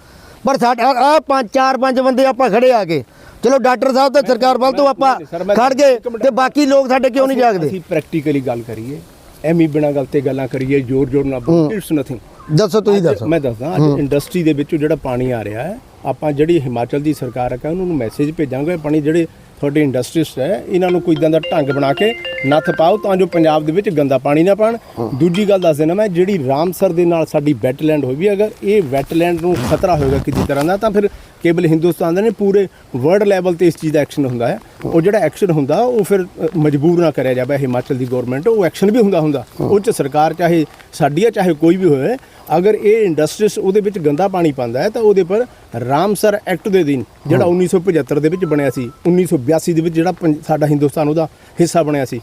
ਪਰ ਸਾਡਾ ਆ ਪੰਜ ਚਾਰ ਪੰਜ ਬੰਦੇ ਆਪਾਂ ਖੜੇ ਆ ਕੇ। ਚਲੋ ਡਾਕਟਰ ਸਾਹਿਬ ਤੇ ਸਰਕਾਰ ਵੱਲ ਤੋਂ ਆਪਾਂ ਖੜ ਗਏ ਤੇ ਬਾਕੀ ਲੋਕ ਸਾਡੇ ਕਿਉਂ ਨਹੀਂ ਜਾਗਦੇ? ਅਸੀਂ ਪ੍ਰੈਕਟੀਕਲੀ ਗੱਲ ਕਰੀਏ। ਐਵੇਂ ਬਿਨਾ ਗੱਲ ਤੇ ਗੱਲਾਂ ਕਰੀਏ ਜੋਰ ਜੋਰ ਨਾਲ ਇਟਸ ਨਥਿੰਗ ਦੱਸੋ ਤੁਸੀਂ ਦੱਸੋ। ਮੈਂ ਦੱਸਦਾ ਅੱਜ ਇੰਡਸਟਰੀ ਦੇ ਵਿੱਚੋਂ ਜਿਹੜਾ ਪਾਣੀ ਆ ਰਿਹਾ ਹੈ ਆਪਾਂ ਜਿਹੜੀ ਹਿਮਾਚਲ ਦੀ ਸਰਕਾਰ ਹੈ ਉਹਨਾਂ ਨੂੰ ਮੈਸੇਜ ਭੇਜਾਂਗੇ ਪਾਣੀ ਜਿਹੜੇ ਤੁਹਾਡੇ ਇੰਡਸਟਰੀਸਟ ਹੈ ਇਹਨਾਂ ਨੂੰ ਕੋਈ ਇਦਾਂ ਦਾ ਢੰਗ ਬਣਾ ਕੇ ਨੱਥ ਪਾਓ ਤਾਂ ਜੋ ਪੰਜਾਬ ਦੇ ਵਿੱਚ ਗੰਦਾ ਪਾਣੀ ਨਾ ਪਾਣ। ਦੂਜੀ ਗੱਲ ਦੱਸ ਦੇਣਾ ਮੈਂ ਜਿਹੜੀ ਰਾਮਸਰ ਦੇ ਨਾਲ ਸਾਡੀ ਵੈਟਲੈਂਡ ਹੋਈ ਵੀ ਅਗਰ ਇਹ ਵੈਟਲੈਂਡ ਨੂੰ ਖਤਰਾ ਹੋਏਗਾ ਕਿਸੇ ਤਰ੍ਹਾਂ ਦਾ ਤਾਂ ਫਿਰ ਕੇਵਲ ਹਿੰਦੁਸਤਾਨ ਦੇ ਨੇ ਪੂਰੇ ਵਰਲਡ ਲੈਵਲ ਤੇ ਇਸ ਚੀਜ਼ ਦਾ ਐਕਸ਼ਨ ਹੁੰਦਾ ਹੈ। ਉਹ ਜਿਹੜਾ ਐਕਸ਼ਨ ਹੁੰਦਾ ਉਹ ਫਿਰ ਮਜਬੂਰ ਨਾ ਕਰਿਆ ਜਾਵੇ ਹਿਮਾਚਲ ਦੀ ਗਵਰਨਮੈਂਟ ਉਹ ਐਕਸ਼ਨ ਵੀ ਹੁੰਦਾ ਹੁੰਦਾ। ਉਹ ਚ ਸਰਕਾਰ ਚਾਹੇ ਸਾਡੀ ਹੈ ਚਾਹੇ ਕੋਈ ਵੀ ਹੋਵੇ ਅਗਰ ਇਹ ਇੰਡਸਟਰੀਸ ਉਹਦੇ ਵਿੱਚ ਗੰਦਾ ਪਾਣੀ ਪਾਉਂਦਾ ਹੈ ਤਾਂ ਉਹਦੇ ਪਰ ਰਾਮਸਰ ਐਕਟ ਦੇ ਦਿਨ ਜਿਹੜਾ 1975 ਦੇ ਵਿੱਚ ਬਣਿਆ ਸੀ 1982 ਦੇ ਵਿੱਚ ਜਿਹੜਾ ਸਾਡਾ ਹਿੰਦੁਸਤਾਨ ਉਹਦਾ ਹਿੱਸਾ ਬਣਿਆ ਸੀ।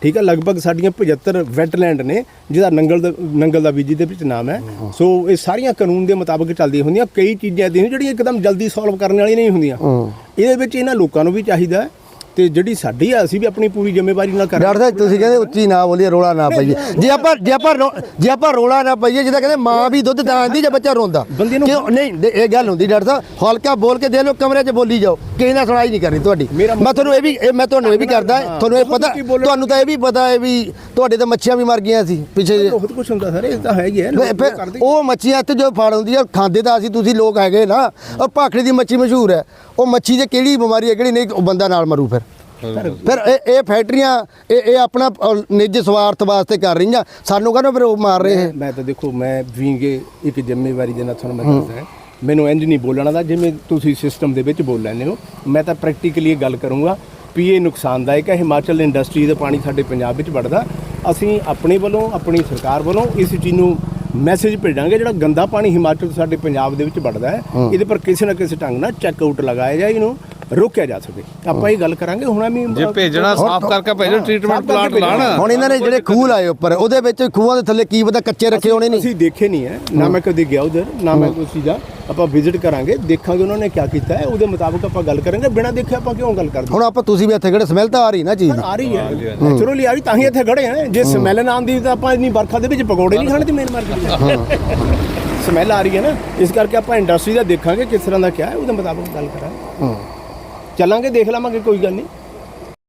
ਠੀਕ ਹੈ ਲਗਭਗ ਸਾਡੀਆਂ 75 ਵੈਟਲੈਂਡ ਨੇ ਜਿਹਦਾ ਨੰਗਲ ਦਾ ਨੰਗਲ ਦਾ ਵੀ ਜਿਹਦੇ ਵਿੱਚ ਨਾਮ ਹੈ। ਸੋ ਇਹ ਸਾਰੀਆਂ ਕਾਨੂੰਨ ਦੇ ਮੁਤਾਬਕ ਚੱਲਦੀਆਂ ਹੁੰਦੀਆਂ ਕਈ ਚੀਜ਼ਾਂ ਐਦੀਆਂ ਜਿਹੜੀਆਂ ਇੱਕਦਮ ਜਲਦੀ ਸੋਲਵ ਕਰਨ ਵਾਲੀਆਂ ਨਹੀਂ ਹੁੰਦੀਆਂ। ਇਹਦੇ ਵਿੱਚ ਇਹਨਾਂ ਲੋਕਾਂ ਨੂੰ ਵੀ ਚਾਹੀਦਾ ਤੇ ਜਿਹੜੀ ਸਾਡੀ ਆ ਅਸੀਂ ਵੀ ਆਪਣੀ ਪੂਰੀ ਜ਼ਿੰਮੇਵਾਰੀ ਨਾਲ ਕਰ ਡਾਕਟਰ ਸਾਹਿਬ ਤੁਸੀਂ ਕਹਿੰਦੇ ਉੱਚੀ ਨਾ ਬੋਲੀਏ ਰੋਲਾ ਨਾ ਪਾਈਏ। ਜੇ ਆਪਾਂ ਜੇ ਆਪਾਂ ਰੋ- ਜੇ ਆਪਾਂ ਰੋਲਾ ਨਾ ਪਾਈਏ ਜਿਹਦਾ ਕਹਿੰਦੇ ਮਾਂ ਵੀ ਦੁੱਧ ਤਾਂ ਆਂਦੀ ਜੇ ਬੱਚਾ ਰੋਂਦਾ। ਬੰਦੇ ਨੂੰ- ਕਿਉਂ? ਨਹੀਂ ਦੇ- ਇਹ ਗੱਲ ਹੁੰਦੀ ਡਾਕਟਰ ਸਾਹਿਬ ਹਲਕਾ ਬੋਲ ਕੇ ਦੇ ਲੋ ਕਮਰੇ 'ਚ ਬੋਲੀ ਜਾਓ। ਕਿਸੇ ਨਾਲ ਸੁਣਾਈ ਨਹੀਂ ਕਰਨੀ ਤੁਹਾਡੀ। ਮੇਰਾ ਮੈਂ ਤੁਹਾਨੂੰ ਇਹ ਵੀ ਇਹ ਮੈਂ ਤੁਹਾਨੂੰ ਇਹ ਵੀ ਕਰਦਾ ਤੁਹਾਨੂੰ ਇਹ ਪਤਾ? ਤੁਹਾਨੂੰ ਤਾਂ ਇਹ ਵੀ ਪਤਾ ਹੈ ਵੀ ਤੁਹਾਡੇ ਤਾਂ ਮੱਛੀਆਂ ਵੀ ਮਰ ਗਈਆਂ ਸੀ ਪਿੱਛੇ। ਜਿਹੇ। ਬਹੁਤ ਕੁਝ ਹੁੰਦਾ ਸਰ ਇਹ ਤਾਂ ਹੈ ਹੀ ਹੈ ਲੋਕ ਫਿਰ- ਫਿਰ ਕਰਦੇ ਉਹ ਮੱਛੀਆਂ ਇੱਥੇ ਜੋ ਫੜ ਹੁੰਦੀ ਆ ਖਾਂਦੇ ਤਾਂ ਅਸੀਂ ਤੁਸੀਂ ਲੋਕ ਹੈਗੇ ਨਾ। ਉਹ ਭਾਖੜੀ ਦੀ ਮੱਛੀ ਮਸ਼ਹੂਰ ਹੈ। ਉਹ ਮੱਛੀ ਦੇ ਕਿਹੜੀ ਬਿਮਾਰੀ ਹੈ ਕਿਹੜੀ ਨਹੀਂ ਉਹ ਬੰਦਾ ਨਾਲ ਮਰੂ ਫਿਰ। ਫਿਰ ਇਹ ਇਹ ਫੈਕਟਰੀਆਂ ਇਹ ਇਹ ਆਪਣਾ ਅਹ, ਨਿੱਜ ਸਵਾਰਥ ਵਾਸਤੇ ਕਰ ਰਹੀਆਂ। ਸਾਨੂੰ ਕਹਿੰਦੇ ਫਿਰ ਉਹ ਮਾਰ ਰਹੇ ਹੈ। ਮੈਂ ਤਾਂ ਦੇਖੋ ਮੈਂ ਵੀਂਗੇ ਇੱਕ ਜ਼ਿੰਮੇਵਾਰੀ ਦੇ ਨਾਲ ਤੁਹਾਨੂੰ ਮੈਂ ਦੱਸਦਾ ਹੈ। ਮੈਨੂੰ ਇੰਜ ਨਹੀਂ ਬੋਲਣਾ ਦਾ ਜਿਵੇਂ ਤੁਸੀਂ ਸਿਸਟਮ ਦੇ ਵਿੱਚ ਬੋਲ ਲੈਂਦੇ ਹੋ। ਮੈਂ ਤਾਂ ਪ੍ਰੈਕਟੀਕਲੀ ਇਹ ਗੱਲ ਕਰੂੰਗਾ ਵੀ ਇਹ ਨੁਕਸਾਨਦਾਇਕ ਹੈ। ਹਿਮਾਚਲ ਇੰਡਸਟਰੀ ਦਾ ਪਾਣੀ ਸਾਡੇ ਪੰਜਾਬ ਵਿੱਚ ਵੜਦਾ। ਅਸੀਂ ਆਪਣੇ ਵੱਲੋਂ ਆਪਣੀ ਸਰਕਾਰ ਵੱਲੋਂ ਇਸ ਚੀਜ਼ ਨੂੰ ਮੈਸੇਜ ਭੇਜਾਂਗੇ ਜਿਹੜਾ ਗੰਦਾ ਪਾਣੀ ਹਿਮਾਚਲ ਤੋਂ ਸਾਡੇ ਪੰਜਾਬ ਦੇ ਵਿੱਚ ਵੜਦਾ ਹੈ। ਇਹਦੇ ਪਰ ਕਿਸੇ ਨਾ ਕਿਸੇ ਢੰਗ ਨਾਲ ਚੈੱਕ ਆਊਟ ਲਗਾਇਆ ਜਾਏ ਇਹਨੂੰ। ਰੋਕਿਆ ਜਾ ਸਕੇ। ਆਪਾਂ ਇਹ ਗੱਲ ਕਰਾਂਗੇ ਹੁਣ ਐਵੇਂ ਜੇ ਭੇਜਣਾ ਸਾਫ਼ ਕਰਕੇ ਭੇਜੋ ਟ੍ਰੀਟਮੈਂਟ ਪਲਾਂਟ ਲਾਣ ਹੁਣ ਇਹਨਾਂ ਨੇ ਜਿਹੜੇ ਖੂਹ ਲਾਏ ਉੱਪਰ ਉਹਦੇ ਵਿੱਚ ਖੂਹਾਂ ਦੇ ਥੱਲੇ ਕੀ ਪਤਾ ਕੱਚੇ ਰੱਖੇ ਹੋਣੇ ਨਹੀਂ। ਅਸੀਂ ਦੇਖੇ ਨਹੀਂ ਹੈ ਨਾ ਮੈਂ ਕਦੀ ਗਿਆ ਉਧਰ ਨਾ ਮੈਂ ਕੋਈ ਚੀਜ਼ਾਂ ਆਪਾਂ ਵਿਜ਼ਿਟ ਕਰਾਂਗੇ ਦੇਖਾਂਗੇ ਉਹਨਾਂ ਨੇ ਕੀ ਕੀਤਾ ਹੈ ਉਹਦੇ ਮੁਤਾਬਕ ਆਪਾਂ ਗੱਲ ਕਰਾਂਗੇ। ਬਿਨਾਂ ਦੇਖੇ ਆਪਾਂ ਕਿਉਂ ਗੱਲ ਕਰਦੇ? ਹੁਣ ਆਪਾਂ ਤੁਸੀਂ ਵੀ ਇੱਥੇ ਕਿਹੜੇ ਸਮੈਲ ਤਾਂ ਆ ਰਹੀ ਨਾ ਚੀਜ਼। ਦੀ ਆ ਰਹੀ ਹੈ। ਨੈਚੁਰਲੀ ਆ ਰਹੀ ਤਾਂ ਹੀ ਇੱਥੇ ਖੜੇ ਆ ਜੇ ਸਮੈਲ ਨਾ ਆਉਂਦੀ ਤਾਂ ਆਪਾਂ ਇੰਨੀ ਵਰਖਾ ਦੇ ਵਿੱਚ ਪਕੌੜੇ ਨਹੀਂ ਖਾਣੇ ਤੇ ਮੇਨ ਮਾਰਕੀਟ ਸਮੈਲ ਆ ਰਹੀ ਹੈ ਨਾ ਇਸ ਕਰਕੇ ਆਪਾਂ ਇੰਡਸਟਰੀ ਦਾ ਦੇਖਾਂਗੇ ਕਿਸ ਤਰ੍ਹਾਂ ਦਾ ਕਿਆ ਹੈ ਉਹਦੇ ਮੁਤਾਬਕ ਗੱਲ ਕਰਾਂਗੇ। ਚੱਲਾਂਗੇ ਦੇਖ ਲਵਾਂਗੇ ਕੋਈ ਗੱਲ ਨਹੀਂ।